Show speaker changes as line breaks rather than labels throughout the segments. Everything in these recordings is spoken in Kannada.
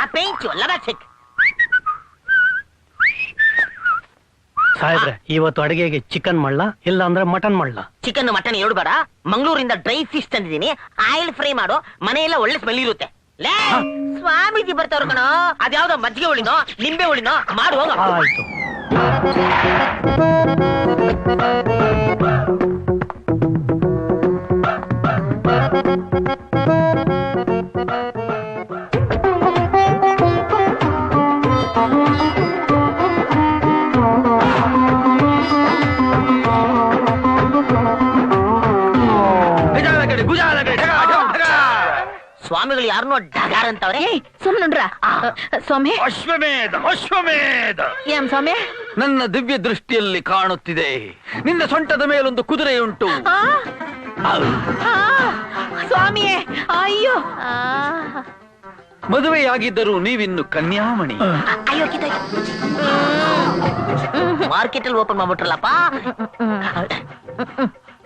ಆ ಪೇಂಚು
ಸಾಹೇಬ್ರೆ ಇವತ್ತು ಅಡಿಗೆಗೆ ಚಿಕನ್ ಮಳ್ಳ ಇಲ್ಲ ಅಂದ್ರೆ ಮಟನ್ ಮಳ್ಳ
ಚಿಕನ್ ಮಟನ್ ಎರಡು ಬೇಡ. ಮಂಗಳೂರಿಂದ ಡ್ರೈ ಫಿಶ್ ತಂದಿದ್ದೀನಿ. ಆಯಿಲ್ ಫ್ರೈ ಮಾಡೋ. ಮನೆಯೆಲ್ಲ ಒಳ್ಳೆ ಸ್ಮೆಲ್ ಇರುತ್ತೆ. ಲೇ ಸ್ವಾಮೀಜಿ ಬರ್ತಾವ್ರ ಕಣೋ. ಅದ್ಯಾವ್ದೋ ಮಜ್ಜಿಗೆ ಹುಳಿನೋ ನಿಂಬೆ ಹುಳಿನೋ ಮಾಡುವ
ಆಯ್ತು.
ಅಂತವ್ರೆ?
ಏಯ್ ಸ್ವಾಮಿ.
ಅಶ್ವಮೇಧ ಅಶ್ವಮೇಧ.
ಏನ್ ಸ್ವಾಮಿ?
ನನ್ನ ದಿವ್ಯ ದೃಷ್ಟಿಯಲ್ಲಿ ಕಾಣುತ್ತಿದೆ. ನಿನ್ನ ಸೊಂಟದ ಮೇಲೊಂದು ಕುದುರೆ ಉಂಟು
ಸ್ವಾಮಿಯೇ ಅಯ್ಯೋ.
ಮದುವೆಯಾಗಿದ್ದರೂ ನೀವಿನ್ನು ಕನ್ಯಾಮಣಿ.
ಅಯ್ಯೋ ಮಾರ್ಕೆಟ್ ಅಲ್ಲಿ ಓಪನ್ ಮಾಡ್ಬಿಟ್ರಲ್ಲಪ್ಪ.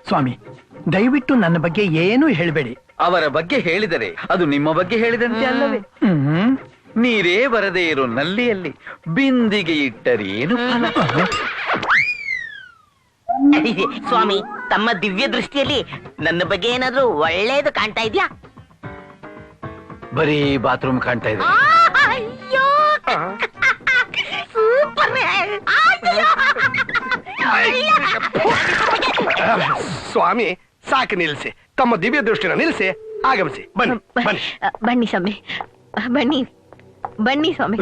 ಸ್ವಾಮಿ ದಯವಿಟ್ಟು ನನ್ನ ಬಗ್ಗೆ ಏನು ಹೇಳಬೇಡಿ.
ಅವರ ಬಗ್ಗೆ ಹೇಳಿದರೆ ಅದು ನಿಮ್ಮ ಬಗ್ಗೆ ಹೇಳಿದಂತೆ ಅಲ್ಲವೇ? ನೀರೇ ಬರದೇ ಇರೋ ನಲ್ಲಿಯಲ್ಲಿ ಬಿಂದಿಗೆ ಇಟ್ಟರೇನು ಫಲ?
ಸ್ವಾಮಿ ತಮ್ಮ ದಿವ್ಯ ದೃಷ್ಟಿಯಲ್ಲಿ ನನ್ನ ಬಗ್ಗೆ ಏನಾದ್ರೂ ಒಳ್ಳೇದು ಕಾಣ್ತಾ ಇದ್ಯಾ?
ಬರೀ ಬಾತ್ರೂಮ್ ಕಾಣ್ತಾ ಇದೆ.
ಅಯ್ಯೋ! ಸೂಪರ್
ಸ್ವಾಮಿ ಸಾಕು ನಿಲ್ಲಿಸಿ. ತಮ್ಮ ದಿವ್ಯ ದೃಷ್ಟಿನ ನಿಲ್ಲಿಸಿ. ಆಗಮಿಸಿ. ಬನ್ನಿ ಬನ್ನಿ.
ಬನ್ನಿ ಸ್ವಾಮಿ. ಬನ್ನಿ ಬನ್ನಿ ಸ್ವಾಮಿ.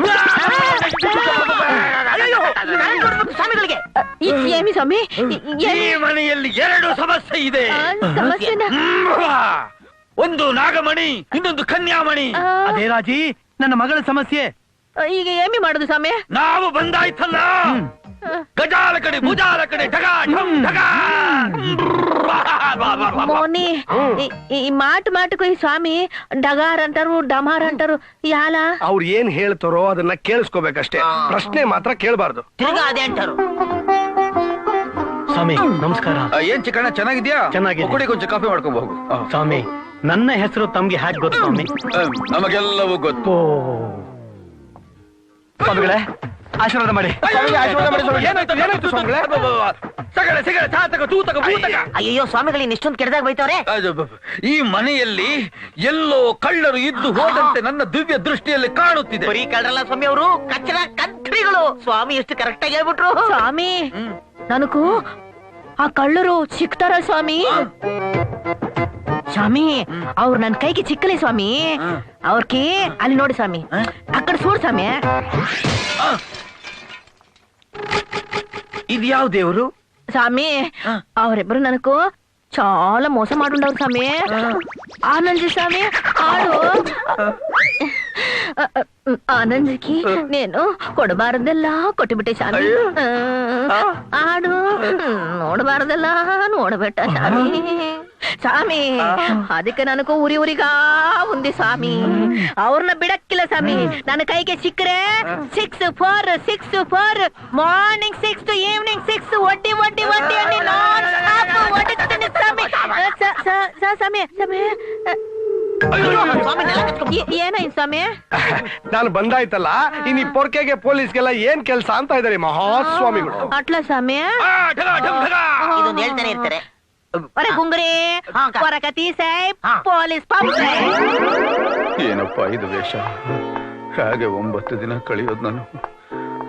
ಸ್ವಾಮಿಗಳಿಗೆ.
ಈ- ಏಮಿ ಸ್ವಾಮಿ ಈ-?
ಮನೆಯಲ್ಲಿ ಎರಡು ಸಮಸ್ಯೆ ಇದೆ.
ಸಮಸ್ಯೆನ
ಒಂದು ನಾಗಮಣಿ ಇನ್ನೊಂದು ಕನ್ಯಾಮಣಿ.
ಅದೇ ರಾಜಿ ನನ್ನ ಮಗಳ ಸಮಸ್ಯೆ.
ಈಗ ಏಮಿ ಮಾಡುದು ಸ್ವಾಮಿ?
ನಾವು ಬಂದಾಯ್ತಲ್ಲ. ಗಜಾಲ ಕಡೆ ಭುಜಾಲ ಕಡೆ ಢಗಾ ಢಗ.
మోని ఈ మాట మాటకు ఈ స్వామి ಡಗಾರ್ ಅಂತಾರು ಡಮಾರ್ ಅಂತಾರು ಯಾಲ?
ಅವ್ರು ಏನ್ ಹೇಳ್ತಾರೋ ಅದನ್ನ ಕೇಳಿಸ್ಕೋಬೇಕಷ್ಟೇ. ಪ್ರಶ್ನೆ ಮಾತ್ರ ಕೇಳಬಾರ್ದು.
ತಿರ್ಗಾ ಅದೇ
ಸ್ವಾಮಿ ನಮಸ್ಕಾರ.
ಏನ್ ಚಿಕ್ಕಣ್ಣ ಚೆನ್ನಾಗಿದ್ಯಾ?
ಚೆನ್ನಾಗಿ
ಕೊಡಿ ಕೊಂಚ ಕಾಫಿ ಮಾಡ್ಕೋಬಹುದು
ಸ್ವಾಮಿ ನನ್ನ ಹೆಸರು ತಮ್ಗೆ ಹ್ಯಾಕ್ ಗೊತ್ತು ಸ್ವಾಮಿ?
ನಮಗೆಲ್ಲವೂ ಗೊತ್ತು.
ಸ್ವಾಮಿಗಳೇ ಆಶೀರ್ವಾದ ಮಾಡಿ.
ಅಯ್ಯೋ ಸ್ವಾಮಿಗಳು ಇನ್ನಿಷ್ಟೊಂದು ಕೆಡದಾಗ ಬೈತವ್ರೆ
ಈ ಮನೆಯಲ್ಲಿ ಎಲ್ಲೋ ಕಳ್ಳರು ಇದ್ದು ಹೋದಂತೆ ನನ್ನ ದಿವ್ಯ ದೃಷ್ಟಿಯಲ್ಲಿ ಕಾಣುತ್ತಿದೆ.
ಬರೀ ಕಳ್ಳರಲ್ಲ ಸ್ವಾಮಿ ಅವರು ಕಚ್ಚರ ಕಂತ್ರಿಗಳು ಸ್ವಾಮಿ ಎಷ್ಟು ಕರೆಕ್ಟ್ ಆಗಿ ಹೇಳ್ಬಿಟ್ರು.
ಸ್ವಾಮಿ ನನಗೂ ಆ ಕಳ್ಳರು ಸಿಕ್ತಾರ ಸ್ವಾಮಿ. ಸ್ವಾಮಿ ಅವ್ರು ನನ್ ಕೈಗೆ ಚಿಕ್ಕಲಿ ಸ್ವಾಮಿ. ಅವ್ರಕಿ ಅಲ್ಲಿ ನೋಡಿ ಸ್ವಾಮಿ. ಅಕ್ಕಡ ಸೂಡ್ ಸ್ವಾಮಿ.
ಇದ್ಯಾವ ದೇವರು?
ಸ್ವಾಮಿ ಅವರಿಬ್ರು ನನకు చాలా మోసం మాటుండవు స్వామి ఆనంద్ స్వామి ఆడు ఆనంద్కి నేను ಕೊಡಬಾರದೆಲ್ಲ ಕೊಟ್ಟುಬಿಟ್ಟೆ ಸ್ವಾಮಿ ಆಡು ನೋಡಬಾರದೆಲ್ಲ ನೋಡಬೇಟ ಸ್ವಾಮಿ ಸ್ವಾಮಿ ಅದಕ್ಕೆ ನನಗೂ ಉರಿ ಉರಿಗಾ ఉంది ಸ್ವಾಮಿ ಅವ್ರನ್ನ ಬಿಡಕ್ಕಿಲ್ಲ ಸ್ವಾಮಿ ನನ್ನ ಕೈಗೆ ಸಿಕ್ಕರೆ six four six four morning six to evening six ಒಡ್ಡಿ ಒಡ್ಡಿ ಒಡ್ಡಿ ಒಡ್ಡಿ ಸ್ವಾಮಿ ಸ್ವಾಮಿ. ಏನಾಯ್ತು ಸ್ವಾಮಿ
ನಾನು ಬಂದಾಯ್ತಲ್ಲ ಇನ್ ಈ ಪೊರ್ಕೆಗೆ ಪೊಲೀಸ್ಗೆಲ್ಲ ಏನ್ ಕೆಲಸ ಅಂತ ಇದಾರೆ ಮಹಾಸ್ವಾಮಿಗಳು.
ಅಟ್ಲ ಸ್ವಾಮಿ.
ಇದೊಂದು ಹೇಳ್ತಾನೆ ಇರ್ತಾರೆ.
ಒರೆ ಗುಂಗುರಿ
ಅಕ್ಕ.
ಸಾಹೇಬ್ ಪೊಲೀಸ್ ಪಂಪ್
ಏನಪ್ಪ ಇದು ವೇಷ? ಹಾಗೆ ಒಂಬತ್ತು ದಿನ ಕಳೆಯೋದು ನಾನು.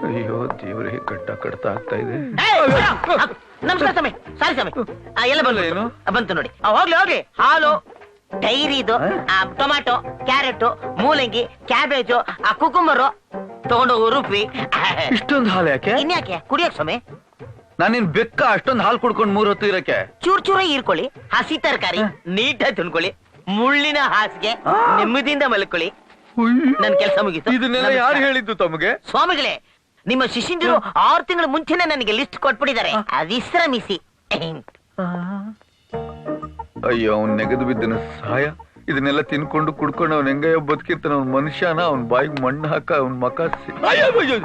ಅಯ್ಯೋ ದೇವರೇ ಕಟ್ಟ ಕಟ್ತಾ ಆಗ್ತಾ ಇದೆ.
ನಮಸ್ಕಾರ ಸ್ವಾಮಿ. ಸಾರಿ ಸ್ವಾಮಿ. ಆ, ಎಲ್ಲ ಬಂದು
ಏನು?
ಬಂತು ನೋಡಿ. ಆ, ಹೋಗ್ಲಿ ಹೋಗ್ಲಿ. ಹಾಲು ಡೈರಿದು ಆ, ಟೊಮ್ಯಾಟೊ ಕ್ಯಾರೆಟ್ ಮೂಲಂಗಿ ಕ್ಯಾಬೇಜ್ ಆ ಕುಕುಂಬರು. ತಗೊಂಡು ರುಬ್ಬಿ.
ಇಷ್ಟೊಂದು ಹಾಲು ಯಾಕೆ?
ಇನ್ಯಾಕೆ ಕುಡಿಯಕ್ ಸ್ವಾಮಿ.
ನಾನಿನ್ ಬೆಕ್ಕ ಅಷ್ಟೊಂದು ಹಾಲು ಕುಡ್ಕೊಂಡು ಮೂರ್ ಹೊತ್ತು ಇರಕ್ಕೆ
ಚೂರ್ ಚೂರ ಹೀರ್ಕೊಳ್ಳಿ. ಹಸಿ ತರಕಾರಿ ನೀಟಾಗಿ ತಿನ್ಕೊಳ್ಳಿ. ಮುಳ್ಳಿನ ಹಾಸಿಗೆ ನೆಮ್ಮದಿಯಿಂದ ಮಲ್ಕೊಳ್ಳಿ. ನನ್ ಕೆಲಸ ಮುಗಿತು.
ಇದನ್ನೆಲ್ಲ ಯಾರು
ನಮಸ್ಕಾರ.
ಹೇಳಿದ್ದು ತಮಗೆ?
ಸ್ವಾಮಿಗಳೇ ನಿಮ್ಮ ಶಿಷ್ಯಂದಿರು ಆರು ತಿಂಗಳ ಮುಂಚೆನೆ ನನಗೆ ಲಿಸ್ಟ್ ಕೊಟ್ಬಿಟ್ಟಿದ್ದಾರೆ. ಅದಿಶ್ರಮಿಸಿ
ಅಯ್ಯೋ ಅವ್ನ್ ನೆಗೆದು ಬಿದ್ದನ ಸಹಾಯ. ಇದನ್ನೆಲ್ಲ ತಿನ್ಕೊಂಡು ಕುಡ್ಕೊಂಡು ಅವ್ನ ಹೆಂಗಯ್ಯ ಬದುಕಿರ್ತಾನ. ಅವ್ನ ಮನುಷ್ಯನ ಅವ್ನ ಬಾಯಿಗೆ ಮಣ್ಣು ಹಾಕ ಅವ್ನ ಮಕ ಸಿ- ಅಯ್ಯೋ.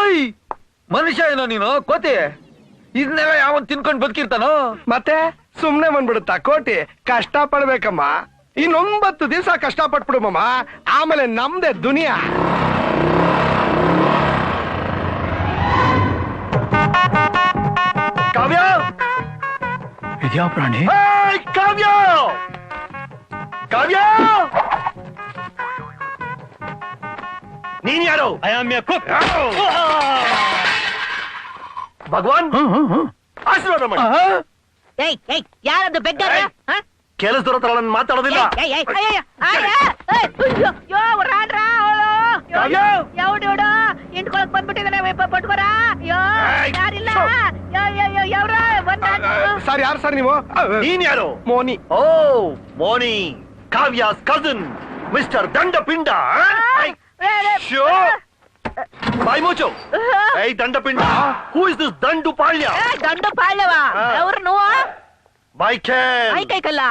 ಓಯ್ ಮನುಷ್ಯ ಏನೋ ನೀನು? ಕೋತಿ. ಇದನ್ನೆಲ್ಲ ಯಾವ ತಿನ್ಕೊಂಡು ಬದುಕಿರ್ತಾನೋ?
ಮತ್ತೆ ಸುಮ್ನೆ ಬಂದ್ಬಿಡುತ್ತಾ ಕೋಟಿ ಕಷ್ಟ ಪಡ್ಬೇಕಮ್ಮ ಇನ್ನೊಂಬತ್ತು ದಿವಸ ಕಷ್ಟ ಮಾಮ. ಆಮೇಲೆ ನಮ್ದೆ ದುನಿಯಾ. ಕಾವ್ಯ
ಇದ್ಯಾ ಪ್ರಾಣಿ
ಏಯ್, ಕಾವ್ಯ ಕಾವ್ಯ ನೀನ್ ಯಾರು ಐ ಆಮ್ ಭಗವಾನ್
ಹ್ಮ್, ಹ್ಮ್, ಹ್ಮ್.
ಆಶೀರ್ವಾದ ಮಾಡಿ
ಆ,
ಏಯ್ ಏಯ್ ಯಾರದು ಬೆಗ್ಗರ
ಏಯ್. ಕೆಲಸದವ್ರ ಹತ್ರ ನಾನು ಮಾತಾಡೋದಿಲ್ಲ ಕಾವ್ಯ!
ಇಂಟ್ಕೊಳಕ್ ಬಂದ್ಬಿಟ್ಟಿದ್ದಾನೆ ಪಟ್ಕೋರ ಅಯ್ಯೋ
ಏಯ್,
ಯಾರಿಲ್ಲ
ಶೋ.
ಯಾವ್ರ
ಸರ್ ಯಾರು ಸರ್ ನೀವು ನೀನ್ ಯಾರು ಮೋನಿ ಓ ಮೋನಿ ಕಾವ್ಯಾಸ್ ಕಸನ್ ಮಿಸ್ಟರ್ ದಂಡಪಿಂಡ ಶೋ ಬಾಯ್ ಮುಚ್ಚು ಏಯ್ ದಂಡಪಿಂಡ who is this Dandupalya
ದಂಡು ಪಾಳ್ಯವ
ಆ.
ಅವ್ರು ನೋವು
ಮೈಕೆಲ್
ಮೈ ಕೈ ಕಲ್ಲ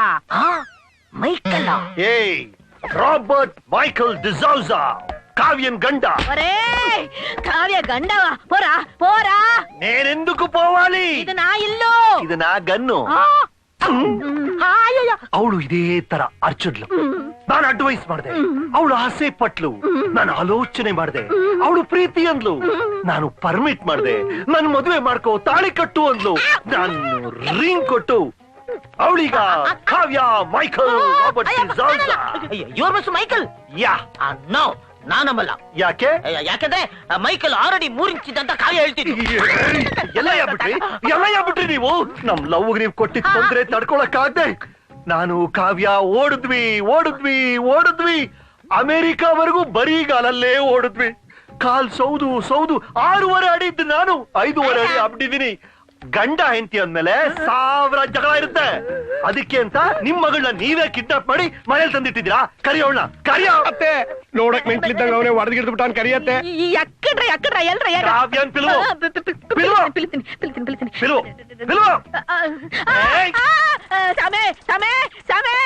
ಮೈಕಲ್ಲ
ಏಯ್ ರಾಬರ್ಟ್ ಮೈಕಲ್ ಡಿಸೌಸಾ ಕಾವ್ಯನ್ ಗಂಡ
ఒరే కావ్య గండవ పోరా పోరా
నేనెందుకు పోవాలి
ఇది నా ఇల్లు
ఇది నా గన్ను
ఆ! ಹಾಯಯ್ಯ.
ಅವಳು ಇದೇ ತರ ಅರ್ಚುಡ್ಲು ನಾನು ಅಡ್ವೈಸ್ ಮಾಡಿದೆ ಅವಳು ಆಸೆ ಪಟ್ಲು ನಾನು ಆಲೋಚನೆ ಮಾಡಿದೆ ಅವಳು ಪ್ರೀತಿ ಅಂದ್ಲು ನಾನು ಪರ್ಮಿಟ್ ಮಾಡಿದೆ ನನ್ ಮದುವೆ ಮಾಡ್ಕೋ ತಾಳಿ ಕಟ್ಟು ಅಂದ್ಲು ನಾನು ರಿಂಗ್ ಕೊಟ್ಟು ಅವಳೀಗ ಕಾವ್ಯ ಮೈಕಲ್ ರಾಬರ್ಟ್ ಡಿಸೌಸಾ.
ಇವ್ರ ಮಿಸ್ ಮೈಕಲ್
ಯಾ
ನೋ ನಾನಮ್ಮಲ್ಲ
ಯಾಕೆ?
ಅಯ್ಯ, ಯಾಕಂದ್ರೆ ಮೈಕಲ್ ಆಲ್ರೆಡಿ ಮೂರ್ ಕಾಯಿ ಅಂತ ಕಾವ್ಯ ಹೇಳ್ತಿದ್ರು
ಎಲ್ಲ ಯಾಬಿಟ್ರಿ ಎಲ್ಲ ಯಾಬಿಟ್ರಿ ನೀವು. ನಮ್ ಲವ್ ನೀವು ಕೊಟ್ಟಿದ್ ತೊಂದ್ರೆ ತಡ್ಕೊಳಕ್ ಆಗದೆ ನಾನು ಕಾವ್ಯ ಓಡಿದ್ವಿ ಓಡಿದ್ವಿ ಓಡಿದ್ವಿ. ಅಮೆರಿಕಾವರೆಗೂ ಬರೀಗಾಲಲ್ಲೇ ಓಡಿದ್ವಿ. ಕಾಲ್ ಸೌದು ಸೌದು. ಆರೂವರೆ ಅಡಿ ಇದ್ದು ನಾನು ಐದೂವರೆ ಅಡಿ ಅಬ್ಬಿದ್ದೀನಿ. ಗಂಡ ಹೆಂಡತಿ ಅಂದ್ಮೇಲೆ ಸಾವಿರ ಜಗಳ ಇರುತ್ತೆ ಅದಕ್ಕೆ ಅಂತ ನಿಮ್ ಮಗಳನ್ನ ನೀವೇ ಕಿಡ್ನಾಪ್ ಮಾಡಿ ಮನೇಲಿ ತಂದಿಟ್ಟಿದ್ದೀರಾ ಕರಿಯೋಣ ಕರಿಯ ಅತ್ತೆ ನೋಡಕ್ ಮೆಂಟ್ಲಿದ್ದಾಗ ಅವನೇ ಹೊಡೆದ್ಗಿಡ್ಬಿಟ್ಟು ಕರಿಯತ್ತೆ
ಈ ಎಕ್ಕಡ್ರ ಎಕ್ಕಡ್ರ ಎಲ್ರ
ಕಾವ್ಯನ್ ಪಿಲ್ವು.
ಪಿಲಿತೀನಿ ಪಿಲಿತೀನಿ ಪಿಲಿತೀನಿ
ಪಿಲ್ವು. ಪಿಲ್ವು. ಏಯ್.
ಸಮೆ ಸಮೆ ಸಮೆ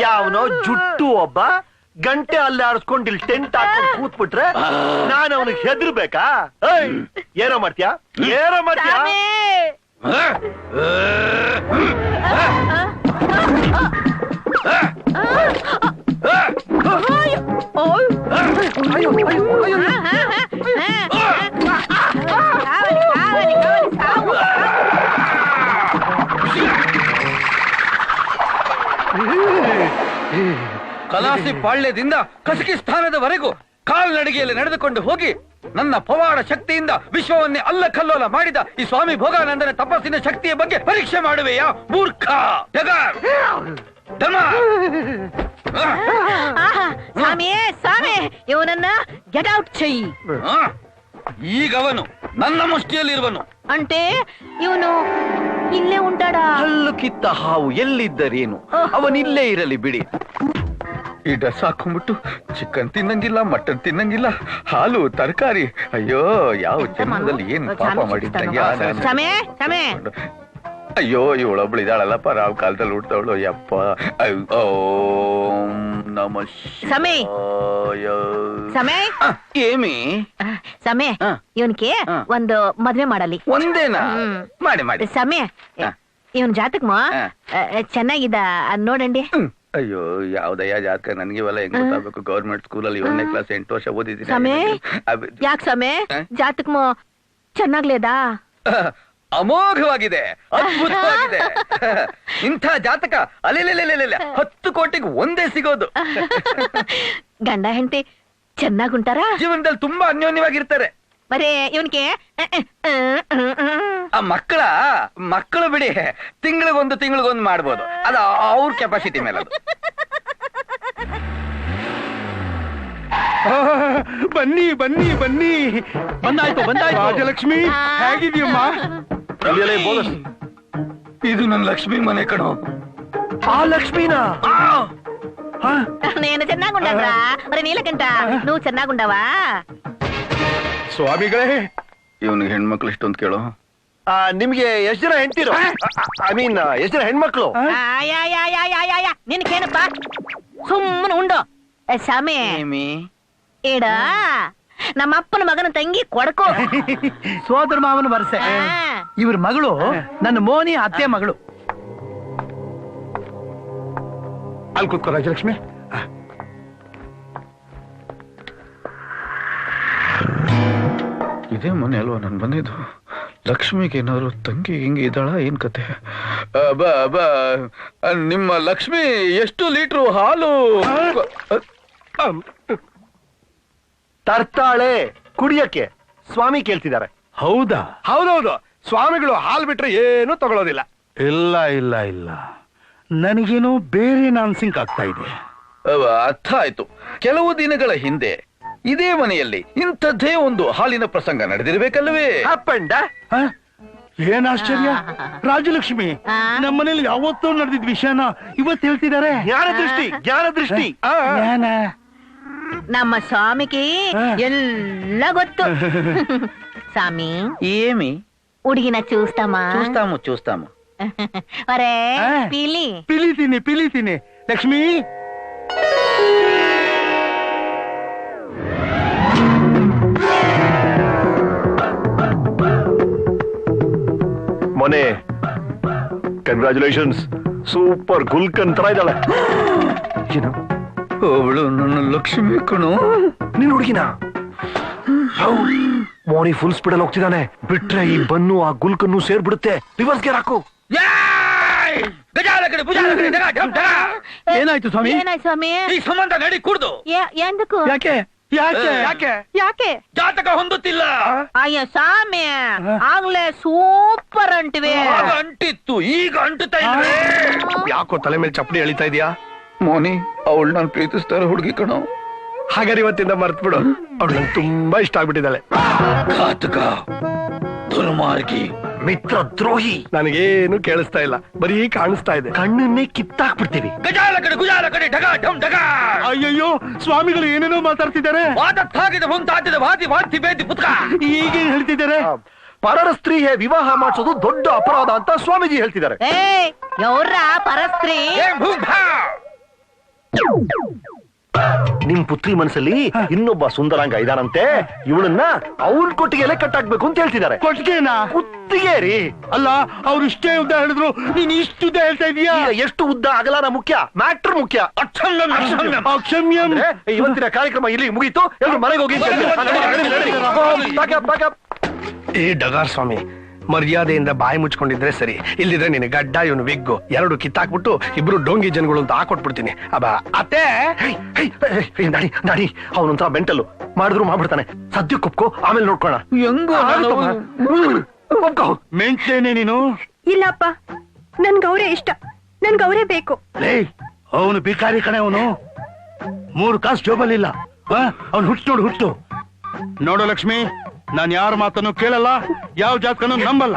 ಯಾವನೋ ಜುಟ್ಟು ಒಬ್ಬ ಗಂಟೆ ಅಲ್ಲೇ ಆರಿಸ್ಕೊಂಡು ಇಲ್ಲಿ ಟೆಂಟ್ ಹಾಕೊಂಡು ಕೂತ್ಬಿಟ್ರೆ ನಾನು ಅವನಿಗೆ ಹೆದರ್ಬೇಕಾ? ಏಯ್, ಏನೋ ಮಾಡ್ತೀಯಾ? ಏನೋ ಮಾಡ್ತೀಯಾ?
ಸಮೆ
ಅಯ್ಯೋ, ಅಯ್ಯೋ, ಅಯ್ಯೋ.
ಕಲಾಸಿ ಪಾಳ್ಯದಿಂದ ಕಸಕಿಸ್ತಾನದವರೆಗೂ ಕಾಲ್ನಡಿಗೆಯಲ್ಲಿ ನಡೆದುಕೊಂಡು ಹೋಗಿ ನನ್ನ ಪವಾಡ ಶಕ್ತಿಯಿಂದ ವಿಶ್ವವನ್ನೇ ಅಲ್ಲಕಲ್ಲೋಲ ಮಾಡಿದ ಈ ಸ್ವಾಮಿ ಭೋಗಾನಂದನ ತಪಸ್ಸಿನ ಶಕ್ತಿಯ ಬಗ್ಗೆ ಪರೀಕ್ಷೆ ಮಾಡುವೆಯಾ ಮೂರ್ಖ ಡಗಾರ್, ಡಮಾರ್.
ఆహా, స్వామి స్వామి ಇವನನ್ನ ಗೆಟ್ ಔಟ್ చెయ్యి
ಆ, ಈಗವನು ನನ್ನ ಮುಷ್ಟಿಯಲ್ಲಿರುವನು
అంటే ಇವನು ಇಲ್ಲೇ ఉంటాడా
ಹಲ್ಲು ಕಿತ್ತ ಹಾವು ಎಲ್ಲಿದ್ದರೇನು ಅವನಿಲ್ಲೇ ಇರಲಿ ಬಿಡಿ ಈ ಡ್ರೆಸ್ ಹಾಕೊಂಡ್ಬಿಟ್ಟು ಚಿಕನ್ ತಿನ್ನಂಗಿಲ್ಲ ಮಟನ್ ತಿನ್ನಂಗಿಲ್ಲ ಹಾಲು ತರಕಾರಿ. ಅಯ್ಯೋ ಯಾವ ಜನ್ಮದಲ್ಲಿ ಏನ್ ಪಾಪ ಮಾಡಿ ನಾನು.
ಸಮೆ ಸಮೆ.
ಅಯ್ಯೋ ಇವಳೊಬ್ಳು ಇದ್ದಾಳಲ್ಲಪ್ಪ. ರಾವ್ ಕಾಲದಲ್ಲಿ ಹುಡ್ತವಳು ಯಪ್ಪ. ಅಯ್ಯೋ, ಓಂ ನಮ
ಸಮೆ. ಸಮೆ.
ಏಮಿ.
ಇವನ್ಗೆ
ಹಾ.
ಒಂದು ಮದ್ವೆ ಮಾಡಲಿ.
ಒಂದೇನಾ. ಮಾಡಿ ಮಾಡಿ.
ಸಮಯ
ಹಾ.
ಇವನ್
ಜಾತಕ್ಮ.
ಚೆನ್ನಾಗಿದ. ನೋಡಂడి
ಅಯ್ಯೋ ಯಾವ್ದಯ್ಯ ಜಾತಕ? ನನ್ಗೆ ಇವೆಲ್ಲ ಹೆಂಗ್ ಗೊತ್ತಾಗ್ಬೇಕು? ಗೌರ್ಮೆಂಟ್ ಸ್ಕೂಲಲ್ಲಿ ಒಂದನೇ ಕ್ಲಾಸ್ ಎಂಟು ವರ್ಷ ಓದಿದ್ದೀನಿ.
ಸಮೆ?
ಅಬ್-
ಯಾಕೆ ಸಮೇ?
ಜಾತಕ
ಮೋ ಚೆನ್ನಾಗ್ಲೇದಾ?
ಅಮೋಘವಾಗಿದೆ ಅದ್ಭುತವಾಗಿದೆ. ಇಂಥ ಜಾತಕ ಅಲೆಲೆಲೆಲೆಲೆ ಹತ್ತು ಕೋಟಿಗೆ ಒಂದೇ ಸಿಗೋದು.
ಗಂಡ ಹೆಂಡತಿ ಚೆನ್ನಾಗುಂಟಾರಾ
ಜೀವನದಲ್ಲಿ ತುಂಬಾ ಅನ್ಯೋನ್ಯವಾಗಿರ್ತಾರೆ.
ಬರೇ ಇವನ್ಗೆ
ಆ ಮಕ್ಕಳ ಮಕ್ಕಳು ಬಿಡಿ ತಿಂಗಳಿಗೊಂದು ತಿಂಗಳಿಗೊಂದು ಮಾಡ್ಬೋದು ಅದು ಅವ್ರ ಕೆಪಾಸಿಟಿ ಮೇಲೆ ಅದು
ಬನ್ನಿ ಬನ್ನಿ ಬನ್ನಿ
ಬಂದಾಯ್ತು ಬಂದಾಯ್ತು
ರಾಜಲಕ್ಷ್ಮಿ ಹೇಗಿದ್ಯಮ್ಮ
ಇದು ನನ್ನ ಲಕ್ಷ್ಮಿ ಮನೆ ಕಣೋ
ಆ ಲಕ್ಷ್ಮೀನ
నేను చెన్నాగుండవరా మరి నీలకంట నువ్వు చెన్నాగుండవా
ಸ್ವಾಮಿಗಳೇ.
ಇವನಿಗೆ ಹೆಣ್ಮಕ್ಳು ಇಷ್ಟೊಂದು ಕೇಳು?
ನಿಮ್ಗೆ ಎಷ್ಟ್ ಜನ ಹೆಂಡ್ತಿರು? ಐ ಮೀನ್ ಎಷ್ಟ್ ಜನ ಹೆಣ್ಮಕ್ಳು?
ನಿನ್ಕೇನಪ್ಪ ಸುಮ್ಮನೆ ಉಂಡು.
ಏಮಿ?
ಇಡ ನಮ್ಮ ಅಪ್ಪನ ಮಗನ ತಂಗಿ ಕೊಡಕು.
ಸೋದರ ಮಾವನ ಬರ್ಸೆ ಇವ್ರ ಮಗಳು ನನ್ನ ಮೋನಿ ಅತ್ತೆ ಮಗಳು.
ಅಲ್ಲಿ ಕೂತ್ಕೋ ರಾಜಲಕ್ಷ್ಮಿ.
ಇದೇ ಮನೆ ಅಲ್ವಾ ನಾನು ಬಂದಿದ್ದು? ಲಕ್ಷ್ಮಿಗೆ ಏನಾದ್ರು ತಂಗಿ ಹಿಂಗೆ ಇದ್ದಾಳ? ಏನ್ ಕತೆ? ಬಾ ಬಾ. ನಿಮ್ಮ ಲಕ್ಷ್ಮಿ ಎಷ್ಟು ಲೀಟ್ರು ಹಾಲು?
ತರ್ತಾಳೆ ಕುಡಿಯಕ್ಕೆ. ಸ್ವಾಮಿ ಕೇಳ್ತಿದ್ದಾರೆ.
ಹೌದಾ? ಹೌದೌದು. ಸ್ವಾಮಿಗಳು ಹಾಲು ಬಿಟ್ರೆ ಏನು ತಗೊಳ್ಳೋದಿಲ್ಲ ಇಲ್ಲ ಇಲ್ಲ ಇಲ್ಲ. ನನಗೇನು ಬೇರೆ ನಾನ್ಸಿಂಕ್ ಆಗ್ತಾ ಇದೆ.
ಅರ್ಥ ಆಯ್ತು. ಕೆಲವು ದಿನಗಳ ಹಿಂದೆ ಇದೇ ಮನೆಯಲ್ಲಿ ಇಂಥದ್ದೇ ಒಂದು ಹಾಲಿನ ಪ್ರಸಂಗ ನಡೆದಿರ್ಬೇಕಲ್ವೇ
ಹ್ಯಾಪಂಡ
ಹ? ಏನ್ ಆಶ್ಚರ್ಯ ರಾಜಲಕ್ಷ್ಮಿ ನಮ್ಮನೇಲಿ ಯಾವತ್ತೂ ನಡೆದಿದ್ ವಿಷಯನ ಇವತ್ತು ಹೇಳ್ತಿದ್ದಾರೆ
ಜ್ಞಾನ ದೃಷ್ಟಿ ಜ್ಞಾನ ದೃಷ್ಟಿ
ಆ,
ಜ್ಞಾನ.
ನಮ್ಮ ಸ್ವಾಮಿಗೆ
ಹಾ.
ಎಲ್ಲ ಗೊತ್ತು స్వామి
ఏమి
ఉడిగిన చూస్తామా
చూస్తాము చూస్తాము
ఒరే
ఆ.
పీలి
ಪಿಲಿತೀನಿ ಪಿಲಿತೀನಿ ಲಕ್ಷ್ಮಿ
ಮೊನೆ ಕನ್ಗ್ರಾಚುಲೇಷನ್ಸ್ ಸೂಪರ್ ಗುಲ್ಕನ್ ತರ ಇದ್ದಾಳೆ. ಏನು?
ಅವಳು ನನ್ನ ಲಕ್ಷ್ಮಿ ಕಣು.
ನೀನು ಹುಡುಗಿನ? ಮೋನಿ ಫುಲ್ ಸ್ಪೀಡ್ ಅಲ್ಲಿ ಹೋಗ್ತಿದ್ದಾನೆ. ಬಿಟ್ರೆ ಈ ಬನ್ನು ಆ ಗುಲ್ಕನ್ನು ಸೇರ್ಬಿಡುತ್ತೆ. ರಿವರ್ಸ್ ಗೇರ್ ಹಾಕು.
ಏನಾಯ್ತು ಸ್ವಾಮಿ?
ಏನಾಯ್ತು ಸ್ವಾಮಿ?
ಈ ಸಂಬಂಧ ನಡಿ ಕುಡ್ದು.
ಯಾಕೆ?
ಯಾಕೆ? ಯಾಕೆ?
ಯಾಕೆ?
ಜಾತಕ ಹೊಂದುತ್ತಿಲ್ಲ.
ಅಯ್ಯ ಸಾಮೆ ಆಗ್ಲೇ ಸೂಪರ್ ಅಂಟಿವೆ.
ಆಗ ಅಂಟಿತ್ತು ಈಗ ಅಂಟುತ್ತಾ ಇಲ್ವೇ?
ಯಾಕೋ ತಲೆ ಮೇಲೆ ಚಪ್ಪಡಿ ಎಳಿತಾ ಇದೀಯಾ?
ಮೋನಿ ಅವಳು ನಾನು ಪ್ರೀತಿಸ್ತಾರ ಹುಡುಗಿ ಕಣೋ.
ಹಾಗಾದ್ರೆ ಇವತ್ತಿಂದ ಮರ್ತ್ ಬಿಡು ಅವಳು ನಂಗೆ ತುಂಬಾ ಇಷ್ಟ ಆಗ್ಬಿಟ್ಟಿದ್ದಾಳೆ.
ಘಾತಕ ದುರ್ಮಾರ್ಗಿ
ಮಿತ್ರ ದ್ರೋಹಿ
ನನಗೇನು ಕೇಳಿಸ್ತಾ ಇಲ್ಲ. ಬರೀ ಕಾಣಿಸ್ತಾ ಇದೆ.
ಕಣ್ಣನ್ನೇ ಕಿತ್ತಾಕ್ಬಿಡ್ತೀವಿ.
ಗಜಾಲ ಕಡೆ ಗುಜಾಲ ಕಡೆ ಢಗ ಢಮ್ ಢಗ.
ಅಯ್ಯಯ್ಯೋ ಸ್ವಾಮಿಗಳು ಏನೇನೋ ಮಾತಾಡ್ತಿದ್ದಾರೆ.
ವಾದತ್ತಾಗಿದ ಮುಂತಾತಿದ ವಾದಿ ವಾದಿ ಬೇದಿ ಪುತ್ಕ
ಈಗೇನ್ ಹೇಳ್ತಿದ್ದಾರೆ.
ಪರರ ಸ್ತ್ರೀಗೆ ವಿವಾಹ ಮಾಡಿಸೋದು ದೊಡ್ಡ ಅಪರಾಧ ಅಂತ ಸ್ವಾಮೀಜಿ ಹೇಳ್ತಿದ್ದಾರೆ.
ಏ ಪರಸ್ತ್ರೀ?
ಏಂ.
ನಿಮ್ ಪುತ್ರಿ ಮನಸ್ಸಲ್ಲಿ ಇನ್ನೊಬ್ಬ ಸುಂದರಾಂಗ ಇದಾನಂತೆ. ಇವಳನ್ನ ಅವನ್ ಕೊಟ್ಟಿಗೆಲೆ ಕಟ್ಟಾಕ್ಬೇಕು ಅಂತ ಹೇಳ್ತಿದ್ದಾರೆ.
ಕೊಟ್ಟಿಗೆನಾ?
ಕುತ್ತಿಗೆ ರೀ
ಅಲ್ಲ ಅವ್ರು ಇಷ್ಟೇ ಉದ್ದ ಹೇಳಿದ್ರು. ನೀನ್ ಇಷ್ಟು ಉದ್ದ ಹೇಳ್ತಾ ಇದೀಯಾ
ಎಷ್ಟು ಉದ್ದ ಅಗಲಾನ ಮುಖ್ಯ? ಮ್ಯಾಟ್ರ್ ಮುಖ್ಯ.
ಅಕ್ಷಮ್ಯಂ,
ಇವತ್ತಿನ ಕಾರ್ಯಕ್ರಮ ಇಲ್ಲಿ ಮುಗೀತು. ಎಲ್ಲರೂ ಮನೆಗೆ ಹೋಗಿ.
ಏ ಡಗಾರ್ ಸ್ವಾಮಿ ಮರ್ಯಾದೆಯಿಂದ ಬಾಯಿ ಮುಚ್ಕೊಂಡಿದ್ರೆ ಸರಿ. ಇಲ್ಲಿದ್ರೆ ನಿನ್ನ ಗಡ್ಡ ಇವನು ವಿಗ್ಗು. ಎರಡು ಕಿತ್ತಾಕ್ಬಿಟ್ಟು ಇಬ್ರು ಡೋಂಗಿ ಜನಗಳು ಅಂತ ಹಾಕೊಟ್ಬಿಡ್ತೀನಿ. ಅಬ್ಬ ಅತ್ತೆ!
ನಾಡಿ ನಾಡಿ. ಅವನಂತ ಬೆಂಟಲ್ಲು ಮೆಂಟಲ್ಲು ಮಾಡಿದ್ರು ಮಾಡ್ಬಿಡ್ತಾನೆ. ಸದ್ಯ ಒಪ್ಕೋ ಆಮೇಲೆ ನೋಡ್ಕೋಣ
ಹೆಂಗೋ ನಾನು-
ಒಪ್ಕೋ.
ಮೆಂಚೇನೆ ನೀನು?
ಇಲ್ಲಪ್ಪ. ನನ್ ಅವರೇ ಇಷ್ಟ. ನನ್ ಅವರೇ ಬೇಕು
ಅವನು ಬಿಕಾರಿ ಕಣೆ ಅವನು. ಮೂರು ಕಾಸು ಜೋಬಲ್ಲಿಲ್ಲ ಅವನು ಹುಟ್ಟು ನೋಡು ಹುಟ್ಟು. ನೋಡು ಲಕ್ಷ್ಮಿ ನಾನ್ ಯಾರ ಮಾತನ್ನು ಕೇಳಲ್ಲ ಯಾವ ಜಾತಕನು ನಂಬಲ್ಲ.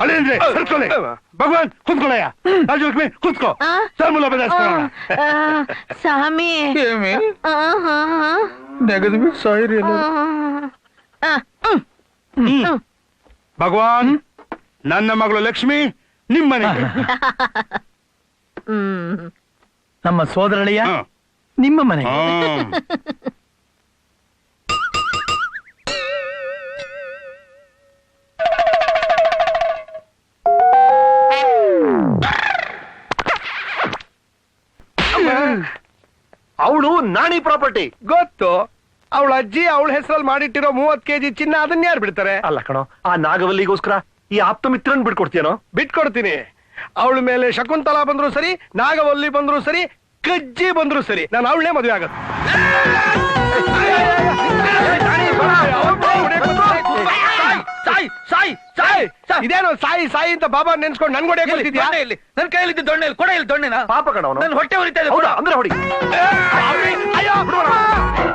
ಅಲ್ಲೇಂದ್ರೆ ಸರ್ಕೊಲೆ ಭಗವಾನ್ ಕುತ್ಕೊಳ್ಳಯ್ಯ. ರಾಜಲಕ್ಷ್ಮಿ ಕುತ್ಕೋ.
ಆ?
ಸರ್ಮೂಲ
ಆ,
ಬದಲಾಯಿಸ್ಕೊಳ್ಳೋಣ
ಆ, ಸ್ವಾಮಿ.
ಏಮಿ?
ಆಹಾ.
ನೆಗದು ಬಿಟ್ಟು ಸಾಯಿರಿ ಎಲ್ಲ
ಆ, ಹ್ಮ್.
ಹ್ಮ್. ಭಗವಾನ್ ನನ್ನ ಮಗಳು ಲಕ್ಷ್ಮಿ ನಿಮ್ಮನೆ.
ಹ್ಮ್.
ನಮ್ಮ ಸೋದರಳಿಯ ನಿಮ್ಮ ಮನೆ.
ನಾಣಿ ಪ್ರಾಪರ್ಟಿ
ಗೊತ್ತು ಅವಳ ಅಜ್ಜಿ ಅವಳ ಹೆಸರಲ್ಲಿ ಮಾಡಿಟ್ಟಿರೋ ಮೂವತ್ ಕೆಜಿ ಚಿನ್ನ ಅದನ್ನ ಯಾರು ಬಿಡ್ತಾರೆ
ಅಲ್ಲ ಕಣೋ ಆ ನಾಗವಲ್ಲಿಗೋಸ್ಕರ ಈ ಆಪ್ತ ಮಿತ್ರನ್ ಬಿಟ್ಕೊಡ್ತೀಯನೋ
ಬಿಟ್ಕೊಡ್ತೀನಿ ಅವಳ ಮೇಲೆ ಶಕುಂತಲಾ ಬಂದ್ರು ಸರಿ ನಾಗವಲ್ಲಿ ಬಂದ್ರು ಸರಿ ಕಜ್ಜಿ ಬಂದ್ರು ಸರಿ ನಾನು ಅವಳೇ ಮದುವೆ ಆಗತ್ತೆ
ಸಾಯ್ ಸಾಯ್ ಸಾಯ್
ಇದೇನು ಸಾಯಿ ಸಾಯಿ ಅಂತ ಬಾಬಾ ನೆನ್ಸ್ಕೊಂಡು ನನ್ಗೊಡೆ
ಎಲ್ಲಿ?
ಕೊಡ್ತಿದ್ಯಾ?
ದೊಣ್ಣೆ ಎಲ್ಲಿ? ನನ್ ಕೈಯಲ್ಲಿದ್ದ ದೊಣ್ಣೆ ಎಲ್ಲಿ? ಕೊಡ ಇಲ್ಲಿ ದೊಣ್ಣೆನ?
ಪಾಪ ಕಣವನು.
ನನ್ ಹೊಟ್ಟೆ ಉರಿತಾ ಇದೆ
ಹೌದಾ? ಅಂದ್ರೆ ಹೊಡಿ.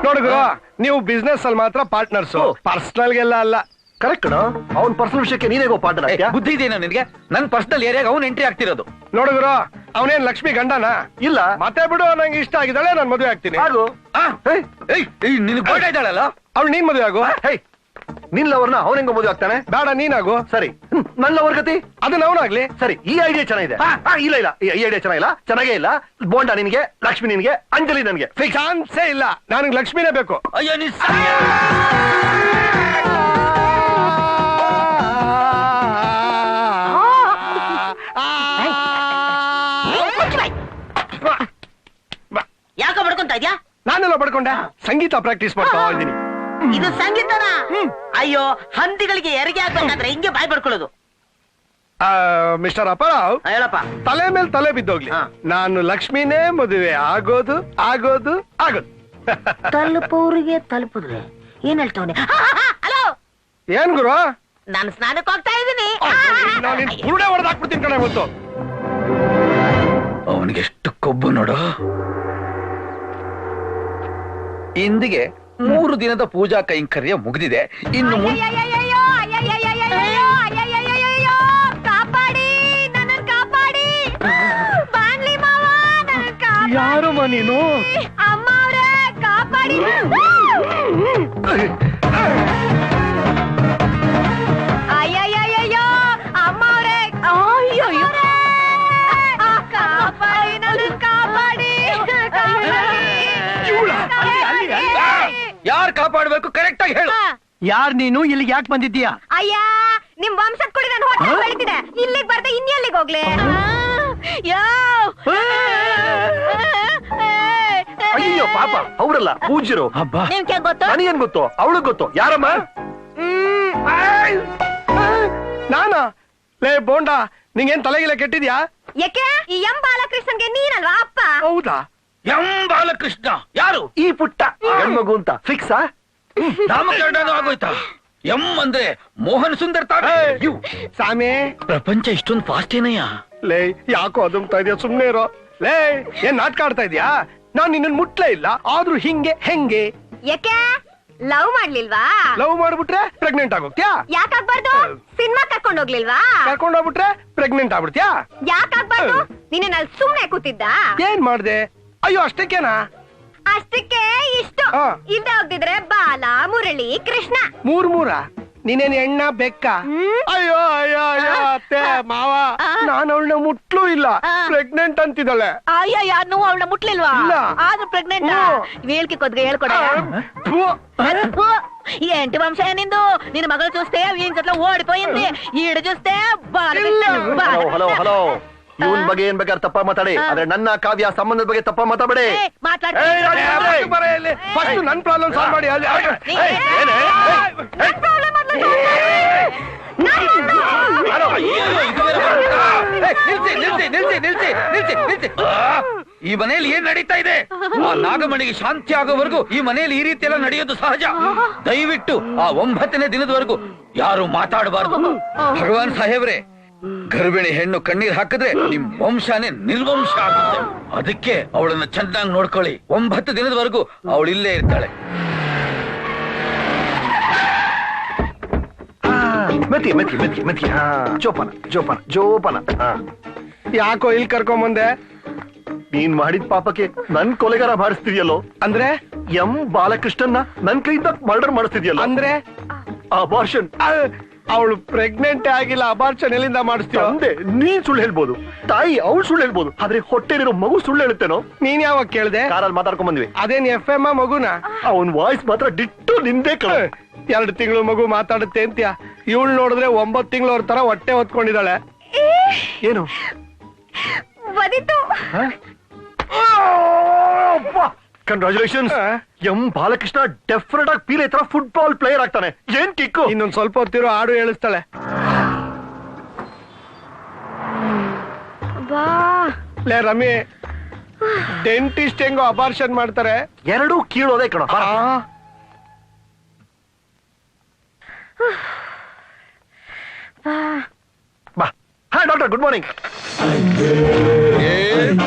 ನೋಡಿದ್ರು ನೀವು ಬಿಸ್ನೆಸ್ ಅಲ್ಲಿ ಮಾತ್ರ ಪಾರ್ಟ್ನರ್ಸ್. ಪರ್ಸನಲ್ ಗೆಲ್ಲ ಅಲ್ಲ.
ಕರೆಕ್ಟ್ ಅವನ್ ಪರ್ಸನಲ್ ವಿಷಯಕ್ಕೆ ನೀನೇಗೋ ಪಾಠ
ಪಾರ್ಟ್ನರ್ ಬುದ್ಧಿ ಇದೆಯಾ ನಿನಗೆ? ನನ್ ಪರ್ಸನಲ್ ಏರಿಯಾಗ ಅವ್ನು ಎಂಟ್ರಿ ಆಗ್ತಿರೋದು.
ನೋಡಿದ್ರು ಅವನೇನ್ ಲಕ್ಷ್ಮಿ ಗಂಡನ?
ಇಲ್ಲ.
ಮತ್ತೆ ಬಿಡು ನಂಗೆ ಇಷ್ಟ ಆಗಿದ್ದಾಳೆ ನಾನು ಮದುವೆ ಆಗ್ತೀನಿ.
ನಿನಗ್ ಗೋಟ ಇದ್ದಾಳಲ್ಲ?
ಅವಳು ನೀನ್ ಮದುವೆ ಆಗು.
ಹೇ ನಿನ್ ಲವರ್ನ ಅವನ ಹೆಂಗ ಮದುವೆ ಆಗ್ತಾನೆ?
ಬೇಡ ನೀನಾಗು.
ಸರಿ. ಹ್ಮ್, ನನ್ ಲವರ್ ಗತಿ?
ಅದನ್ನ ಅವನಾಗ್ಲಿ.
ಸರಿ ಈ ಐಡಿಯಾ ಚೆನ್ನಾಗಿದೆ. ಆ, ಇಲ್ಲ ಇಲ್ಲ ಈ ಐಡಿಯಾ ಚೆನ್ನಾಗಿಲ್ಲ. ಚೆನ್ನಾಗೇ ಇಲ್ಲ. ಬೋಂಡ ನಿನ್ಗೆ ಲಕ್ಷ್ಮಿ ನಿನ್ಗೆ ಅಂಜಲಿ ನನ್ಗೆ. ಫಿಕ್ಸ್
ಚಾನ್ಸೇ ಇಲ್ಲ. ನನಗೆ ಲಕ್ಷ್ಮಿನೇ ಬೇಕು.
ಅಯ್ಯೋ ನೀ ಯಾಕೆ
ಬಡ್ಕೊಂತ ಇದ್ಯಾ?
ನಾನೆಲ್ಲ ಪಡ್ಕೊಂಡೆ ಸಂಗೀತ ಪ್ರಾಕ್ಟೀಸ್ ಮಾಡ್ತಾ ಇದ್ದೀನಿ.
ಇದು ಸಂಗೀತನ? ಅಯ್ಯೋ ಹಂದಿಗಳಿಗೆ ಹೆರಿಗೆ ಆಗ್ಬೇಕಾದ್ರೆ ಹಿಂಗೆ ಬಾಯ್ ಪಡ್ಕೊಳ್ಳೋದು
ಮಿಸ್ಟರ್ ಅಪರಾವ್
ಹೇಳಪ್ಪ.
ತಲೆ ಮೇಲೆ ತಲೆ ಬಿದ್ದೋಗ್ಲಿ.
ಹಾ.
ನಾನು ಲಕ್ಷ್ಮಿನೇ ಮದುವೆ ಆಗೋದು ಆಗೋದು ಆಗೋದು.
ತಲುಪೋರಿಗೆ ತಲುಪಿದ್ರೆ. ಏನ್ ಹೇಳ್ತಾವನೆ? ಹಲೋ.
ಏನ್ ಗುರು?
ನಾನು ಸ್ನಾನಕ್ಕೆ ಹೋಗ್ತಾ ಇದ್ದೀನಿ.
ನಾನು ಹುರುಡೆ ಹೊಡೆದು ಹಾಕ್ಬಿಡ್ತೀನಿ ಕಣ ಗೊತ್ತು
ಅವನಿಗೆ ಎಷ್ಟು ಕೊಬ್ಬು ನೋಡು. ಇಂದಿಗೆ ಮೂರು ದಿನದ ಪೂಜಾ ಕೈಂಕರ್ಯ ಮುಗಿದಿದೆ. ಇನ್ನು
ಯಾರು
ಯಾರಮ್ಮ ನೀನು?
ಅಮ್ಮ ಅವರೇ ಕಾಪಾಡಿ.
ಯಾರ್ ಕಾಪಾಡ್ಬೇಕು? ಕರೆಕ್ಟ್ ಆಗಿ ಹೇಳು.
ಯಾರ್ ನೀನು? ಇಲ್ಲಿಗೆ ಯಾಕೆ ಬಂದಿದ್ದೀಯಾ?
ಅಯ್ಯ ನಿಮ್ ವಂಶದ ಕುಡಿ ನಾನು ಹೋಟೆಲ್ ಬೆಳಿತಿದೆ ಇಲ್ಲಿಗೆ ಬರ್ದೆ ಇನ್ನೆಲ್ಲಿಗೆ ಹೋಗ್ಲಿ.
ಅಯ್ಯೋ ಪಾಪ ಅವ್ರಲ್ಲ ಪೂಜ್ಯರು.
ಹಬ್ಬ.
ನಿಮ್ಗೆ ಗೊತ್ತು?
ನನಗೇನ್ ಗೊತ್ತು? ಅವಳಿಗೆ ಗೊತ್ತು. ಯಾರಮ್ಮ? ಆಯ್! ನಾನಾ? ಲೇ ಬೋಂಡಾ ನಿಂಗೇನ್ ತಲೆಗಿಲ್ಲ ಕೆಟ್ಟಿದ್ಯಾ?
ಯಾಕೆ? ಈ ಎಂ ಬಾಲಕೃಷ್ಣನ್ಗೆ ನೀನಲ್ವಾ ಅಪ್ಪ?
ಹೌದಾ?
ಎಂ ಬಾಲಕೃಷ್ಣ ಯಾರು?
ಈ ಪುಟ್ಟ. ಹೆಣ್ಮಗು ಅಂತ. ಫಿಕ್ಸಾ
ನಾಮಕರಣ ಆಗೋಯ್ತಾ? ಎಂ ಅಂದ್ರೆ ಮೋಹನ್ ಸುಂದರ್ ತಾನೆ ಸಾಮೆ
ಸಾಮಿ
ಪ್ರಪಂಚ ಇಷ್ಟೊಂದು ಫಾಸ್ಟ್ ಏನಯ್ಯ?
ಲೇ ಯಾಕೋ ಅದುಮ್ತಾ ಇದೆಯಾ? ಸುಮ್ನೆ ಇರೋ. ಲೇ ಏನ್ ನಾಟಕ ಆಡ್ತಾ ಇದೀಯಾ? ನಾನ್ ನಿನ್ನ ಮುಟ್ಲೇ ಇಲ್ಲ. ಆದ್ರೂ ಹಿಂಗೆ ಹೆಂಗೆ?
ಯಾಕೆ? ಲವ್ ಮಾಡ್ಲಿಲ್ವಾ?
ಲವ್ ಮಾಡ್ಬಿಟ್ರೆ ಪ್ರೆಗ್ನೆಂಟ್ ಆಗೋಗ್ತ್ಯಾ?
ಯಾಕಾಗ್ಬಾರ್ದು? ಸಿನಿಮಾ ಕರ್ಕೊಂಡ್ ಹೋಗ್ಲಿಲ್ವಾ?
ಕರ್ಕೊಂಡ್ ಹೋಗ್ಬಿಟ್ರೆ ಪ್ರೆಗ್ನೆಂಟ್ ಆಗ್ಬಿಡ್ತ್ಯಾ?
ಯಾಕಾಗ್ಬಾರ್ದು? ನಿನ್ನ ನಲ್ಲಿ ಸುಮ್ನೆ ಕೂತಿದ್ದ.
ಏನ್ ಮಾಡ್ದೆ? ಅಯ್ಯೋ ಅಷ್ಟಕ್ಕೇನಾ
ಅಷ್ಟಕ್ಕೆ ಇಷ್ಟು
ಹಾ.
ಇಲ್ದೆ ಹೋಗ್ದಿದ್ರೆ ಬಾಲ ಮುರಳಿ ಕೃಷ್ಣ
ಮೂರ್ ಮೂರ ನೀನೇನ್ ಎಣ್ಣ ಬೆಕ್ಕ
ಹ್ಮ್.
ಅಯ್ಯೋ ಅಯ್ಯೋ ಅಯ್ಯೋ ಅತ್ತೆ ಮಾವ ನಾನು ಅವಳನ್ನ ಮುಟ್ಲೂ ಇಲ್ಲ ಪ್ರೆಗ್ನೆಂಟ್ ಅಂತಿದ್ದಾಳೆ
ಅಯ್ಯಯ್ಯ ನೀವು ಅವಳ ಮುಟ್ಲಿಲ್ವಾ
ಇಲ್ಲ.
ಆದ್ರೂ ಪ್ರೆಗ್ನೆಂಟ್
ಹ್ಮ್.
ಹೇಳ್ಕಿ ಕೊದ್ಗೆ ಹೇಳ್ಕೊಡ
ಥು.
ఈ ఏంటి వంశం నిందు నేను మగలు చూస్తే వీని జట్ల ఓడిపోయింది ఈడు చూస్తే బాలకృష్ణ
ಹಲೋ ಹಲೋ ಹಲೋ ಇವನ್ ಬಗ್ಗೆ ಏನ್ ಬೇಕಾದ್ರೆ ತಪ್ಪ ಮಾತಾಡಿ. ಅಂದ್ರೆ ನನ್ನ ಕಾವ್ಯ ಸಂಬಂಧದ ಬಗ್ಗೆ ತಪ್ಪ ಮಾತಾಡಬೇಡಿ. ನನ್ ಪ್ರಾಬ್ಲಮ್ ಸಾಲ್ವ್ ಮಾಡಿ.
ಈ ಮನೆಯಲ್ಲಿ ಏನ್ ನಡೀತಾ ಇದೆ? ಆ ನಾಗಮಣಿಗೆ ಶಾಂತಿ ಆಗೋವರೆಗೂ ಈ ಮನೆಯಲ್ಲಿ ಈ ರೀತಿ ಎಲ್ಲ ನಡೆಯೋದು ಸಹಜ. ದಯವಿಟ್ಟು ಆ ಒಂಬತ್ತನೇ ದಿನದವರೆಗೂ ಯಾರು ಮಾತಾಡಬಾರದು. ಭಗವಾನ್ ಸಾಹೇಬ್ರೆ ಗರ್ಭಿಣಿ ಹೆಣ್ಣು ಕಣ್ಣೀರ್ ಹಾಕಿದ್ರೆ ನಿಮ್ ವಂಶನೇ ನಿರ್ವಂಶ ಆಗುತ್ತೆ. ಅದಕ್ಕೆ ಅವಳನ್ನ ಚೆನ್ನಾಗಿ ನೋಡ್ಕೊಳ್ಳಿ. ಒಂಬತ್ತು ದಿನದವರೆಗೂ ಅವಳು ಇಲ್ಲೇ ಇರ್ತಾಳೆ.
ಮತಿ ಮತಿ ಮತಿ ಮತಿ ಹಾ ಜೋಪಾನ ಜೋಪಾನ ಜೋಪಾನ. ಹಾ ಯಾಕೋ ಇಲ್ಲಿ ಕರ್ಕೊಂಡ್ ಬಂದೆ ನೀನ್ ಮಾಡಿದ ಪಾಪಕ್ಕೆ ನನ್ ಕೊಲೆಗಾರ ಮಾಡಿಸ್ತಿದ್ಯಲ್ಲೋ ಅಂದ್ರೆ? ಎಂ ಬಾಲಕೃಷ್ಣನ್ನ ನನ್ ಕೈಯಿಂದ ಮರ್ಡರ್ ಮಾಡಿಸ್ತಿದ್ಯಲ್ಲ? ಅಂದ್ರೆ? ಅಬಾರ್ಷನ್ ಅವಳು ಪ್ರೆಗ್ನೆಂಟ್ ಆಗಿಲ್ಲ ಅಬಾರ್ಷನ್ ಎಲ್ಲಿಂದ ಮಾಡಿಸ್ತೀವಿ ಅಂದೆ ನೀನ್ ಸುಳ್ಳು ಹೇಳ್ಬೋದು. ತಾಯಿ ಅವಳು ಸುಳ್ಳು ಹೇಳ್ಬೋದು. ಆದ್ರೆ ಹೊಟ್ಟೆಲಿರೋ ಮಗು ಸುಳ್ಳು ಹೇಳುತ್ತೇನೋ? ನೀನ್ ಯಾವಾಗ ಕೇಳ್ದೆ? ಕಾರಲ್ಲಿ ಮಾತಾಡ್ಕೊಂಡ್ ಬಂದ್ವಿ. ಅದೇನ್ ಎಫ್ ಎಂ ಮಗುನ? ಅವನ್ ವಾಯ್ಸ್ ಮಾತ್ರ ಡಿಟ್ಟು ನಿಂದೆ ಕಣ. ಎರಡು ತಿಂಗಳು ಮಗು ಮಾತಾಡುತ್ತೆ ಅಂತ್ಯ? ಇವಳು ನೋಡಿದ್ರೆ ಒಂಬತ್ತು ತಿಂಗಳು ಅವ್ರ ತರ ಹೊಟ್ಟೆ ಹೊತ್ಕೊಂಡಿದ್ದಾಳೆ. ಏನು?
ಒದಿತು
ಕಂಗ್ರಾಚುಲೇಷನ್ಸ್ ಎಂ ಬಾಲಕೃಷ್ಣ ಡೆಫಿನೆಟ್ ಆಗಿ ಪೀಲೆ ತರ ಫುಟ್ಬಾಲ್ ಪ್ಲೇಯರ್ ಆಗ್ತಾನೆ. ಏನ್ ಕಿಕ್ ಇನ್ನೊಂದ್ ಸ್ವಲ್ಪ ಹೊತ್ತಿರೋ ಹಾಡು ಹೇಳಿಸ್ತಾಳೆ
ಬಾ
ಲೇ ರಮಿ ಡೆಂಟಿಸ್ಟ್ ಹೆಂಗೋ ಅಪಾರ್ಷನ್ ಮಾಡ್ತಾರೆ. ಎರಡೂ ಕೀಳೋದೇ ಕಣ. ಬಾ. Hi doctor good morning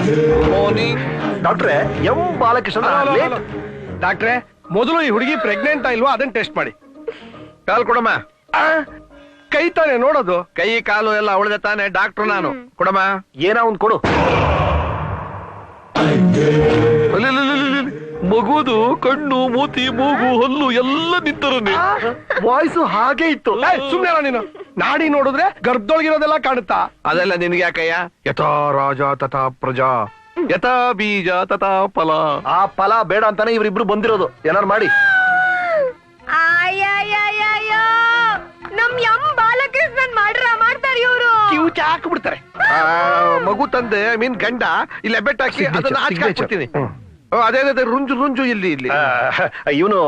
good morning
ಡಾಕ್ಟ್ರೆ ಎಂ ಬಾಲಕೃಷ್ಣ ಡಾಕ್ಟ್ರೆ ಮೊದಲು ಈ ಹುಡುಗಿ ಪ್ರೆಗ್ನೆಂಟ್ ಇಲ್ವಾ ಅದನ್ನ ಟೆಸ್ಟ್ ಮಾಡಿ. ಕಾಲ್ ಕೊಡಮ್ಮ. ಕೈ ತಾನೆ ನೋಡೋದು? ಕೈ ಕಾಲು ಎಲ್ಲ ಅವಳದೆ ತಾನೆ ಡಾಕ್ಟರ್ ನಾನು. ಕೊಡಮ್ಮ ಏನ ಒಂದು ಕೊಡು. ಮಗುದು ಕಣ್ಣು ಮೂತಿ ಮೂಗು ಹಲ್ಲು ಎಲ್ಲ ನಿಂತರನೆ ವಾಯ್ಸ್ ಹಾಗೆ ಇತ್ತು. ಸುಮ್ನೆ ನೀನು. ನಾಡಿ ನೋಡಿದ್ರೆ ಗರ್ಭದೊಳಗಿರೋದೆಲ್ಲ ಕಾಣುತ್ತಾ? ಅದೆಲ್ಲ ನಿನ್ಗೆ ಯಾಕಯ್ಯ ಯಥಾ ರಾಜ ತಥಾ ಪ್ರಜಾ. ಯಥಾ ಬೀಜ ತಥಾ ಫಲ. ಆ ಫಲ ಬೇಡ ಅಂತಾನೆ ಇವ್ರಿಬ್ರು ಬಂದಿರೋದು. ಏನಾರು ಮಾಡಿ.
ಅಯ್ಯಯ್ಯಯ್ಯಯ್ಯೋ ನಮ್ ಬಾಲಕೃಷ್ಣನ್ ಮಾಡ್ರ ಮಾಡ್ತಾರೆ ಇವ್ರು.
ಕಿವುಚ ಹಾಕ್ಬಿಡ್ತಾರೆ ಮಗು ತಂದೆ ಐ ಮೀನ್ ಗಂಡ ಇಲ್ಲಿ ಬೆಟ್ಟ ಹಾಕಿ ಅದನ್ನ ಹಾಕಿ ಹಾಕ್ಬಿಡ್ತೀನಿ.
ಓ, ಅದೇ ಅದೇ ರುಂಜು ರುಂಜು ಇಲ್ಲಿ ಇಲ್ಲಿ.
ಇವನು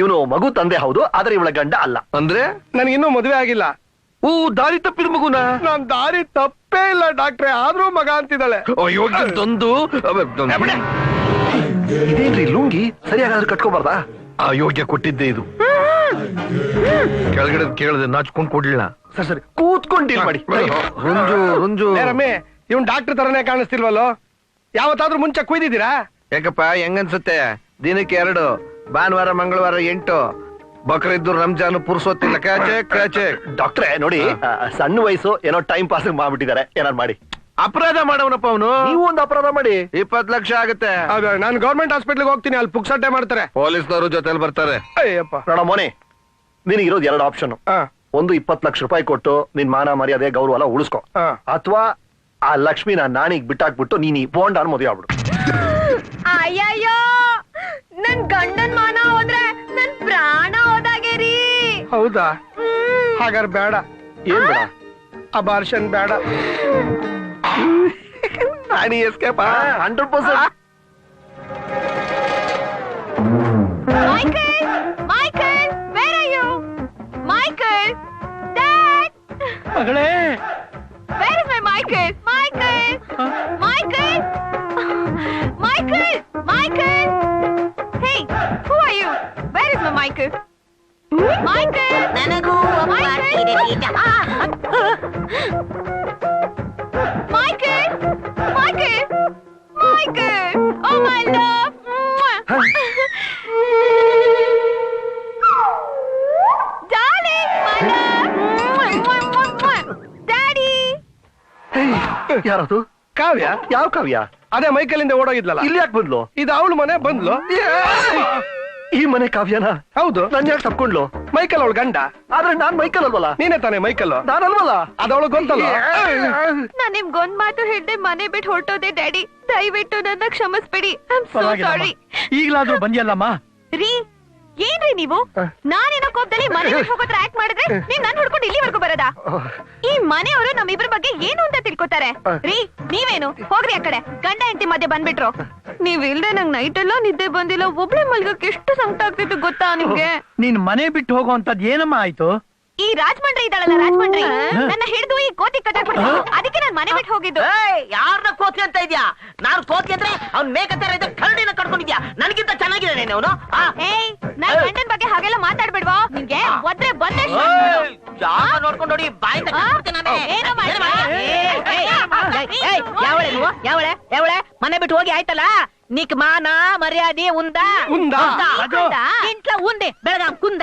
ಇವನು ಮಗು ತಂದೆ ಹೌದು ಆದ್ರೆ ಇವಳ ಗಂಡ ಅಲ್ಲ.
ಅಂದ್ರೆ?
ನನ್ಗಿನ್ನೂ ಮದುವೆ ಆಗಿಲ್ಲ.
ಓ ದಾರಿ ತಪ್ಪಿದ ಮಗುನ?
ನಾನ್ ದಾರಿ ತಪ್ಪೇ ಇಲ್ಲ ಡಾಕ್ಟ್ರೆ. ಆದ್ರೂ ಮಗ ಅಂತಿದ್ದಾಳೆ.
ಅಯ್ಯೋ ಇದೊಂದು
ಇದೇನ್ರಿ ಲುಂಗಿ? ಸರಿಯಾಗಾದ್ರೆ ಕಟ್ಕೋಬಾರ್ದಾ?
ಆ ಯೋಗ್ಯ ಕೊಟ್ಟಿದ್ದೆ ಇದು. ಕೆಳಗಡೆ ಕೇಳದೆ ನಾಚ್ಕೊಂಡ್ ಕೊಡ್ಲಿಲ್ಲ.
ಸರಿ ಸರಿ. ಕೂತ್ಕೊಂಡಿಲ್ ಮಾಡಿ.
ರುಂಜು ರುಂಜು.
ರಮೇ ಇವನ್ ಡಾಕ್ಟರ್ ತರನೇ ಕಾಣಿಸ್ತಿಲ್ವಲ್ಲೋ? ಯಾವತ್ತಾದ್ರೂ ಮುಂಚೆ ಕುಯ್ದಿದ್ದೀರಾ?
ಯಾಕಪ್ಪ ಹೆಂಗನ್ಸುತ್ತೆ? ದಿನಕ್ಕೆ ಎರಡು ಭಾನುವಾರ ಮಂಗಳವಾರ ಎಂಟು. ಬಕ್ರಿದ್ದು ರಂಜಾನ್ ಪುರ್ಸೋತಿಲ್ಲ ಕ್ಯಾಚೆ ಕ್ಯಾಚೆ.
ಡಾಕ್ಟ್ರೆ ನೋಡಿ. ಸಣ್ಣ ವಯಸ್ಸು ಏನೋ ಟೈಮ್ ಪಾಸ್ ಮಾಡ್ಬಿಟ್ಟಿದ್ದಾರೆ. ಏನಾರು ಮಾಡಿ.
ಅಪರಾಧ ಮಾಡವನಪ್ಪ ಅವನು?
ನೀವು ಒಂದು ಅಪರಾಧ ಮಾಡಿ.
ಇಪ್ಪತ್ ಲಕ್ಷ ಆಗುತ್ತೆ.
ನಾನು ಗೌರ್ಮೆಂಟ್ ಹಾಸ್ಪಿಟಲ್ ಹೋಗ್ತೀನಿ ಅಲ್ಲಿ ಪುಕ್ಸಟ್ಟೆ ಮಾಡ್ತಾರೆ.
ಪೊಲೀಸ್ನವರು ಜೊತೆಲಿ ಬರ್ತಾರೆ.
ಅಯ್ಯಪ್ಪ.
ನೋಡ ಮೋನೆ ನಿನಗಿರೋದು ಎರಡು ಆಪ್ಷನ್
ಹಾ
ಒಂದು ಇಪ್ಪತ್ ಲಕ್ಷ ರೂಪಾಯಿ ಕೊಟ್ಟು ನಿನ್ ಮಾನ ಮರ್ಯಾದೆ ಗೌರವ ಎಲ್ಲ ಉಳಿಸ್ಕೊ. ಅಥವಾ ಆ ಲಕ್ಷ್ಮಿನ ನಾನೀಗ್ ಬಿಟ್ಟಾಕ್ಬಿಟ್ಟು ನೀನ್ ಈ ಬೋಂಡಾನ್ ಮದುವೆ ಆಗ್ಬಿಡು.
ಅಯ್ಯಯ್ಯೋ ನನ್ ಗಂಡನ್ ಮಾನ ಹೋದ್ರೆ ನನ್ ಪ್ರಾಣ ಹೋದಾಗೆ ರೀ
ಹೌದಾ ಹಾಗಾದ್ರೆ ಬೇಡ.
ಏನ್ ಬೇಡ?
ಅಬಾರ್ಷನ್ ಬೇಡ.
Naani escape hundred percent
Michael Michael where are you Michael dad
ಮಗಳೇ.
Where is my Michael Michael Michael Michael Michael Hey who are you where is my Michael Michael
ನನಗೂ ಒಬ್ಬ ಇದೆ ಈಟ.
Michael! Michael! Michael! Oh, my love! Darling, my love! Daddy!
ಯಾರದು
ಕಾವ್ಯ?
ಯಾವ ಕಾವ್ಯ?
ಅದೇ ಮೈಕಲಿಂದ ಓಡೋಗಿದ್ಲಲ್ಲ?
ಇಲ್ಲಿ ಯಾಕೆ ಬಂದ್ಲು?
ಇದು ಅವಳು ಮನೆ ಬಂದ್ಲು.
ಈ ಮನೆ ಕಾವ್ಯನ?
ಹೌದು.
ನನ್ ಯಾಕೆ ತಪ್ಕೊಂಡ್ಲು?
ಮೈಕಲ್ ಅವಳು ಗಂಡ.
ಆದ್ರೆ ನಾನ್ ಮೈಕಲ್ ಅಲ್ವಲ್ಲ?
ನೀನೇ ತಾನೇ ಮೈಕಲ್
ನಾನಲ್ವಲ್ಲ?
ಅದವಳು ಗೊತ್ತಲ್ಲ
ನಾನ್ ನಿಮ್ಗೊಂದ್ ಮಾತು ಹೇಳ್ದೆ ಮನೆ ಬಿಟ್ಟು ಹೊರಟೋದೆ ಡ್ಯಾಡಿ. ದಯವಿಟ್ಟು ನನ್ನ ಕ್ಷಮಿಸ್ಬೇಡಿ. ಐ ಆಮ್ ಸೋ ಸಾರಿ
ಈಗ್ಲಾದ್ರೂ ಬಂದಿಯಲ್ಲಮ್ಮ?
ರೀ ಏನ್ರಿ ನೀವು? ನಾನೇನೋ ಕೋಪದಲ್ಲಿ ಮನೆ ಬಿಟ್ಟು ಹೋಗೋತ್ರ ಆಕ್ಟ್ ಮಾಡಿದ್ರೆ ನೀವ್ ನನ್ ಹುಡ್ಕೊಂಡು ಇಲ್ಲಿವರೆಗೂ ಬರೋದಾ? ಈ ಮನೆಯವರು ನಮ್ಮಿಬ್ರ ಬಗ್ಗೆ ಏನು ಅಂತ ತಿಳ್ಕೊತಾರೆ? ರೀ ನೀವೇನು? ಹೋಗ್ರಿ ಆ ಕಡೆ. ಗಂಡ ಹೆಂಡತಿ ಮಧ್ಯೆ ಬಂದ್ಬಿಟ್ರು. ನೀವ್ ಇಲ್ದೆ ನಂಗ್ ನೈಟ್ ಎಲ್ಲ ನಿದ್ದೆ ಬಂದಿಲ್ಲ ಒಬ್ಳೆ ಮಲ್ಗಕ್ಕೆ ಎಷ್ಟು ಸಂಕಟ ಆಗ್ತಿತ್ತು ಗೊತ್ತಾ ನಿಮ್ಗೆ?
ನೀನ್ ಮನೆ ಬಿಟ್ಟು ಹೋಗುವಂತದ್ ಏನಮ್ಮ ಆಯ್ತು?
ಈ ರಾಜಮಂಡ್ರಿ ಇದ್ದಾಳಲ್ಲ ರಾಜಮಂಡ್ರಿ? ನನ್ನ ಹಿಡಿದು ಈ ಕೋತಿ ಕಟ್ಟಾಕ್ಬಿಟ್ಟು ಅದಕ್ಕೆ ನಾನು ಮನೆ ಬಿಟ್ಟು ಹೋಗಿದ್ದು.
ಏಯ್ ಯಾರನ್ನ ಕೋತಿ ಅಂತ ಇದ್ಯಾ? ನಾನು ಕೋತಿ ಅಂದ್ರೆ ಅವ್ನ್ ಮೇಕತ್ತರ ಇದ್ದ ಕರಡಿನ ಕಟ್ಕೊಂಡಿದ್ಯಾ? ನನಗಿಂತ ಚೆನ್ನಾಗಿದ್ದಾನೆ ಅವನು?
ಏಯ್ ನನ್ ಗಂಡನ್ ಬಗ್ಗೆ ಹಾಗೆಲ್ಲ ಮಾತಾಡ್ಬಿಡ್ವಾ? ನಿಮ್ಗೆ ಒದ್ರೆ ಬಂದೆ
ಜಾಗ ನೋಡ್ಕೊಂಡು ನೋಡಿ
ಬಾಯಿಂದ
ಯಾವಳೆ ನೀವು? ಯಾವಳೆ? ಯಾವಳೆ? ಮನೆ ಬಿಟ್ಟು ಹೋಗಿ ಆಯ್ತಲ್ಲ? ನಿಕ್ ಮಾನ ಮರ್ಯಾದೆ ಉಂದ?
ಉಂದ?
ಇಂಟ್ಲ ಉಂದೆ? ಬೆಳಗಾಂ ಕುಂದ?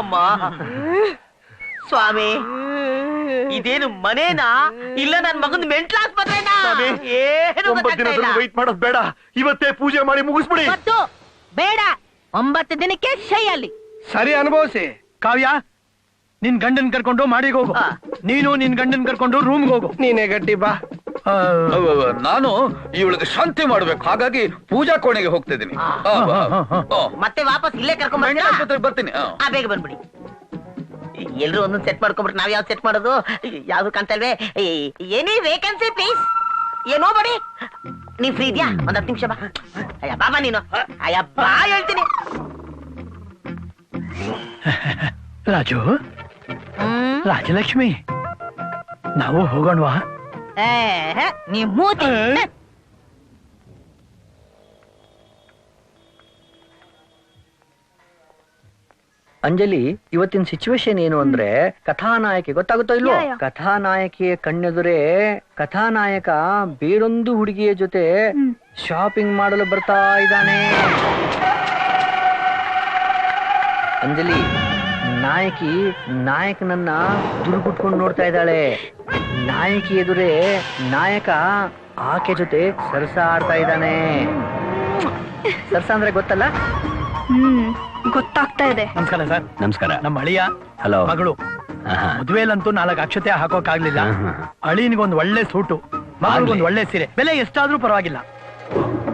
ಅಮ್ಮ. ಸ್ವಾಮಿ ಇದೇನು ಮನೇನಾ? ಇಲ್ಲ ನನ್ ಮಗನ್ ಮೆಂಟ್ಲ ಆಸ್ಪತ್ರೆನಾ?
ಸ್ವಾಮಿ,
ಏನು
ಒಂಬತ್ತು
ಗೊತ್ತಾಗ್ತಾ ಇಲ್ಲ.
ದಿನ ವೈಟ್ ಮಾಡೋದ್ ಬೇಡ. ಇವತ್ತೇ ಪೂಜೆ ಮಾಡಿ ಮುಗಿಸ್ಬಿಡಿ.
ಮತ್ತು ಬೇಡ. ಒಂಬತ್ತು ದಿನಕ್ಕೆ ಶೈಯಲ್ಲಿ.
ಸರಿ ಅನುಭವಿಸಿ. ಕಾವ್ಯ ನಿನ್ ಗಂಡನ್ ಕರ್ಕೊಂಡು ಮಾಡಿಗೆ ಹೋಗು. ನೀನು ನಿನ್ ಗಂಡನ್ ಕರ್ಕೊಂಡು ರೂಮ್ಗೆ ಹೋಗು. ನೀನೇ ಗಟ್ಟಿ ಬಾ.
ನಾನು ಇವಳಿಗೆ ಶಾಂತಿ ಮಾಡ್ಬೇಕು. ಹಾಗಾಗಿ ಪೂಜಾ ಕೋಣೆಗೆ ಆ, ಆ.
ಮತ್ತೆ ವಾಪಸ್ ಇಲ್ಲೇ ಕರ್ಕೊಂಡ್
ಬರ್ತೀನಿ.
ಬೇಗ ಬಂದ್ಬಿಡಿ. ಎಲ್ರು ಒಂದೊಂದು ಸೆಟ್ ಮಾಡ್ಕೊಂಡ್ಬಿಟ್ಟು ನಾವ್ ಯಾವ್ದು ಸೆಟ್ ಮಾಡೋದು? ಯಾವ್ದು ಕಾಣ್ತಲ್ವೇ ಏನೇ ವೇಕೆನ್ಸಿ ಪ್ಲೀಸ್ ಏನೋ ಬಡಿ ನೀನ್ ಫ್ರೀ ಇದೆಯಾ? ಒಂದ್ ಹತ್ತು ನಿಮಿಷ ಬಾ. ಅಯ್ಯ ಬಾಬಾ ನೀನು. ಅಯ್ಯ ಬಾ ಹೇಳ್ತೀನಿ.
ರಾಜು. ರಾಜಲಕ್ಷ್ಮಿ. ನಾವು ಹೋಗೋಣವಾ?
ನೀ ಮೂತಿ.
ಅಂಜಲಿ ಇವತ್ತಿನ ಸಿಚುವೇಶನ್ ಏನು ಅಂದ್ರೆ ಕಥಾನಾಯಕಿ ಗೊತ್ತಾಗುತ್ತೋ ಇಲ್ವೋ?
ಯಾ.
ಕಥಾನಾಯಕಿಯ ಕಣ್ಣೆದುರೇ ಕಥಾನಾಯಕ ಬೇರೊಂದು ಹುಡುಗಿಯ ಜೊತೆ ಶಾಪಿಂಗ್ ಮಾಡಲು ಬರ್ತಾ ಇದ್ದಾನೆ. ಅಂಜಲಿ ನಾಯಕಿ ನಾಯಕನನ್ನ ದುರ್ಗುಟ್ಕೊಂಡು ನೋಡ್ತಾ ಇದ್ದಾಳೆ. ನಾಯಕಿ ಎದುರೇ ನಾಯಕ ಆಕೆ ಜೊತೆ ಸರಸ ಆಡ್ತಾ ಇದ್ದಾನೆ. ಸರಸ ಅಂದ್ರೆ ಗೊತ್ತಲ್ಲ?
ಹ್ಮ್ ಗೊತ್ತಾಗ್ತಾ ಇದೆ.
ನಮಸ್ಕಾರ ಸರ್.
ನಮಸ್ಕಾರ.
ನಮ್ಮ ಅಳಿಯ
ಹಲೋ
ಮಗಳು. ಮದುವೆಲಂತೂ ನಾಲ್ಕು ಅಕ್ಷತೆ ಹಾಕೋಕ್ಕಾಗ್ಲಿಲ್ಲ ಅಳಿನಿಗೊಂದು ಒಳ್ಳೆ ಸೂಟು ಮಗಳಿಗೊಂದು ಒಳ್ಳೆ ಸೀರೆ. ಬೆಲೆ ಎಷ್ಟಾದ್ರೂ ಪರವಾಗಿಲ್ಲ.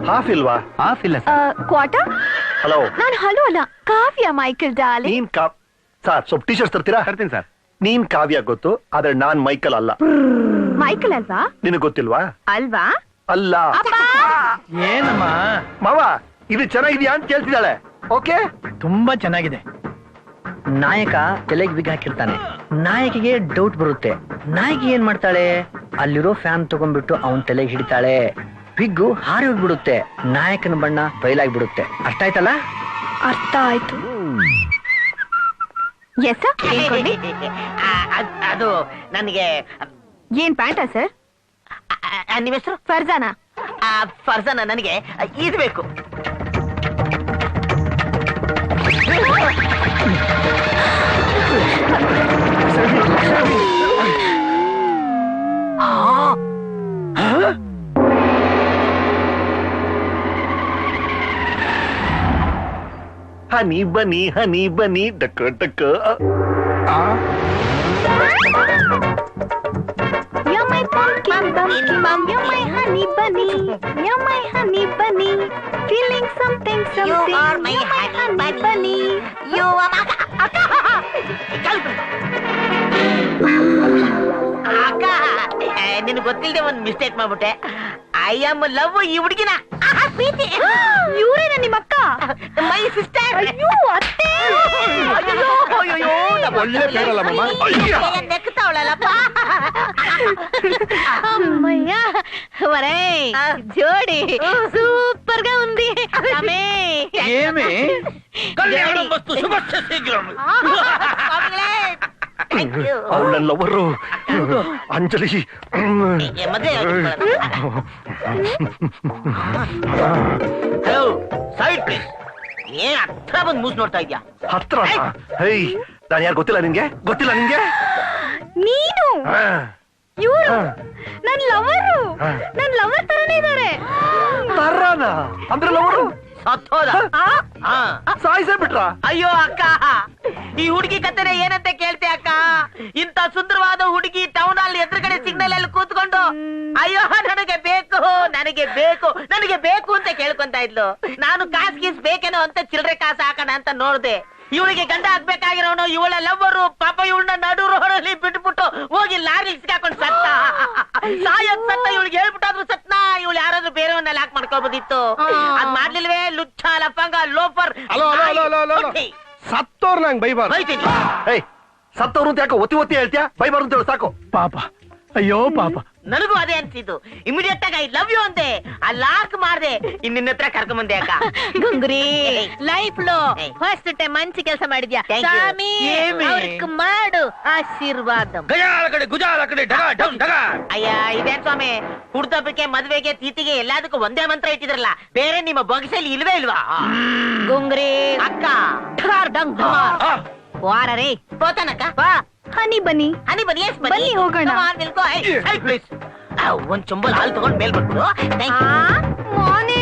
ಹಾಫ್ ಇಲ್ವಾ?
ಹಾಫ್ ಇಲ್ಲ
ಕ್ವಾರ್ಟರ್
ಹಲೋ
ನಾನು ಹಲೋ ಅಲ್ಲ ಕಾವ್ಯ ಮೈಕಲ್ ಡಾಲಿ.
ನೀನ್ ಕಾ ಸರ್ ಸ್ವಲ್ಪ ಟೀ ಶರ್ಟ್ ತರ್ತೀರಾ?
ತರ್ತೀನಿ ಸರ್.
ನೀನ್ ಕಾವ್ಯ ಗೊತ್ತು ಆದ್ರೆ ನಾನ್ ಮೈಕಲ್ ಅಲ್ಲ.
ಮೈಕಲ್ ಅಲ್ವಾ?
ನಿನಗ್ ಗೊತ್ತಿಲ್ವಾ?
ಅಲ್ವಾ?
ಅಲ್ಲ.
ಏನಮ್ಮ?
ಮಾವ ಇದು ಚೆನ್ನಾಗಿದ್ಯಾ ಅಂತ ಕೇಳ್ತಿದ್ದಾಳೆ. ಓಕೆ?
ತುಂಬಾ ಚೆನ್ನಾಗಿದೆ.
ನಾಯಕ ತಲೆಗೆ ಬಿಗ್ ಹಾಕಿರ್ತಾನೆ. ನಾಯಕಿಗೆ ಡೌಟ್ ಬರುತ್ತೆ. ನಾಯಕಿ ಏನ್ ಮಾಡ್ತಾಳೆ? ಅಲ್ಲಿರೋ ಫ್ಯಾನ್ ತಗೊಂಡ್ಬಿಟ್ಟು ಅವನ್ ತಲೆಗೆ ಹಿಡಿತಾಳೆ. ಬಿಗ್ಗು ಹಾರಿ ಹೋಗ್ಬಿಡುತ್ತೆ. ನಾಯಕನ ಬಣ್ಣ ಬಯಲಾಗ್ಬಿಡುತ್ತೆ ಅರ್ಥ ಆಯ್ತಲ್ಲ
ಅರ್ಥ ಆಯ್ತು. ಎಸ್
ಅದ್- ನನಗೆ
ಏನ್ ಪ್ಯಾಂಟ ಸರ್
ನಿಮ್ಮ ಹೆಸರು?
ಫರ್ಜಾನ.
ಫರ್ಜಾನ ನನಗೆ ಇದು ಬೇಕು.
Thank ಬನಿ
हनी
बनी हनी बनी डक डक ಅಕ್ಕ ಅಕ್ಕ ನಿನ್ ಗೊತ್ತಿಲ್ಲದೆ ಒಂದ್ ಮಿಸ್ಟೇಕ್ ಮಾಡ್ಬಿಟ್ಟೆ ಐ ಆಮ್ ಲವ್ ಈ ಹುಡುಗಿನ ಪ್ರೀತಿ
ಇವ್ರೇನ ನಿಮ್ಮ ಅಕ್ಕ
ಮೈ ಸಿಸ್ಟರ್
ಅಯ್ಯೋ ಅತ್ತೆ
ಒಳ್ಳೆ ಪೇರಲ್ಲ ಮಾಮ
ನೆಕ್ತಾವಳಲ್ಲಪ್ಪ
అమ్మయ్యా ఒరే జోడి సూపర్ గా ఉంది ఆమె
ఏమి కళ్యాణం వస్తు శుభస్య శీఘ్రం
ಅವಳು ನನ್ನ ಲವರು ಅಂಜಲಿ
ಸೈಡ್ ಪ್ಲೀಸ್ ಏನ್ ಹತ್ರ ಬಂದ್ ಮೂಸ್ ನೋಡ್ತಾ ಇದ್ಯಾ?
ಹತ್ರ ಹೈ ನಾನು ಯಾರು ಗೊತ್ತಿಲ್ಲ ನಿನ್ಗೆ? ಗೊತ್ತಿಲ್ಲ ನಿನ್ಗೆ?
ನೀನು. ಇವ್ರು? ನನ್ ಲವರು? ನನ್ ಲವರ್ ತರನೇ ಇದಾರೆ.
ತರನಾ? ಅಂದ್ರೆ ಲವರು?
ಸತ್ತೋದ ಹಾ
ಸಾಯಿಸೇ ಬಿಟ್ರ
ಅಯ್ಯೋ ಅಕ್ಕ ಈ ಹುಡುಗಿ ಕತ್ತರೆ ಏನಂತ ಕೇಳ್ತೆ ಅಕ್ಕ ಇಂತ ಸುಂದರವಾದ ಹುಡುಗಿ ಟೌನ್ ಅಲ್ಲಿ ಎದುರುಗಡೆ ಸಿಗ್ನಲ್ ಅಲ್ಲಿ ಕೂತ್ಕೊಂಡು ಅಯ್ಯೋ ನನಗೆ ಬೇಕು ನನಗೆ ಬೇಕು ನನಗೆ ಬೇಕು ಅಂತ ಕೇಳ್ಕೊಂತ ಇದ್ಲು ನಾನು ಕಾಸ್ ಗೀಸ್ ಬೇಕೇನೋ ಅಂತ ಚಿಲ್ಲರೆ ಕಾಸು ಹಾಕೋಣ ಅಂತ ನೋಡ್ದೆ ಇವಳಿಗೆ ಗಂಡ ಆಗ್ಬೇಕಾಗಿರೋನು ಇವಳ ಲವ್ವರು ಪಾಪ ಇವಳನ್ನ ನಡು ರೋಡಲ್ಲಿ ಬಿಟ್ಬಿಟ್ಟು ಹೋಗಿ ಲಾರಿ ಸಿಕ್ಕಾಕೊಂಡು ಸತ್ತ ಸಾಯದ್ ಸತ್ತ ಇವಳಿಗೆ ಹೇಳ್ಬಿಟ್ಟಾದ್ರು ಸತ್ನಾ ಇವಳು ಯಾರಾದ್ರೂ ಬೇರೆಯವನ್ನ ಲಾಕ್ ಮಾಡ್ಕೋಬೋದಿತ್ತು ಅದ್ ಮಾಡ್ಲಿಲ್ವೇ? ಲುಚ್ಚ ಲಫಂಗ loafer.
Hello, hello, hello, hello, hello, hello. ಸತ್ತೋರ್ ನಂಗೆ ಬೈಬಾರ್
ಬೈತೀನಿ.
ಏಯ್ ಸತ್ತವ್ರು ಅಂತ ಯಾಕೋ ಒತ್ತಿ ಒತ್ತಿ ಹೇಳ್ತೀಯಾ? ಬೈಬಾರ್ದು ಅಂತ ಹೇಳು ಸಾಕು.
ಪಾಪ. ಅಯ್ಯೋ ಪಾಪ.
ನನಗೂ ಅದೇ ಅನ್ಸಿದ್ದು. ಇಮಿಡಿಯೇಟ್ ಆಗಿ ಐ ಲವ್ ಯು ಅಂತೆ ಆ ಲಾಕ್ ಮಾಡ್ದೆ. ಇನ್ ನಿನ್ನ ಹತ್ರ ಕರ್ಕೊಂಡ್ ಬಂದೆ ಅಕ್ಕ.
ಗುಂಗ್ರಿ ಲೈಫ್
ಲೋ
ಫಸ್ಟ್ ಟೈಮ್ ಮಂಚಿ ಕೆಲಸ ಮಾಡಿದ್ಯಾ? ಸ್ವಾಮಿ
ಏಮಿ?
ಅವ್ರಿಗ್ ಮಾಡು ಆಶೀರ್ವಾದ.
ಗಜಾಲ ಕಡೆ ಗುಜಾಲ ಕಡೆ ಢಗ
ಅಯ್ಯ ಇದೇನ್ ಸ್ವಾಮಿ? ಹುಡ್ದಬ್ಬಕ್ಕೆ ಮದ್ವೆಗೆ ತೀತಿಗೆ ಎಲ್ಲದಕ್ಕೂ ಒಂದೇ ಮಂತ್ರ ಇಟ್ಟಿದ್ರಲ್ಲ. ಬೇರೆ ನಿಮ್ಮ ಬಗ್ಸಲ್ಲಿ ಇಲ್ವೇ ಇಲ್ವಾ?
ಗುಂಗ್ರಿ
ಅಕ್ಕ.
ಢಗಾರ್ ಢಂಗ್ ಢಮಾರ್. ವಾರ ರೀ ಬಾ.
ಹನಿ ಬನ್ನಿ.
ಹನಿ ಬನ್ನಿ ಎಸ್
ಬನ್ನಿ, ಹೋಗೋಣ.
ನಿಲ್ಕೋ ಪ್ಲೀಸ್ ಒಂದ್ ಚೊಂಬಲ್ ಹಾಲು ತಗೊಂಡ್ ಮೇಲ್ ಬಂದ್ಬಿಡು ಥ್ಯಾಂಕ್ ಯು
ಮೋನೆ.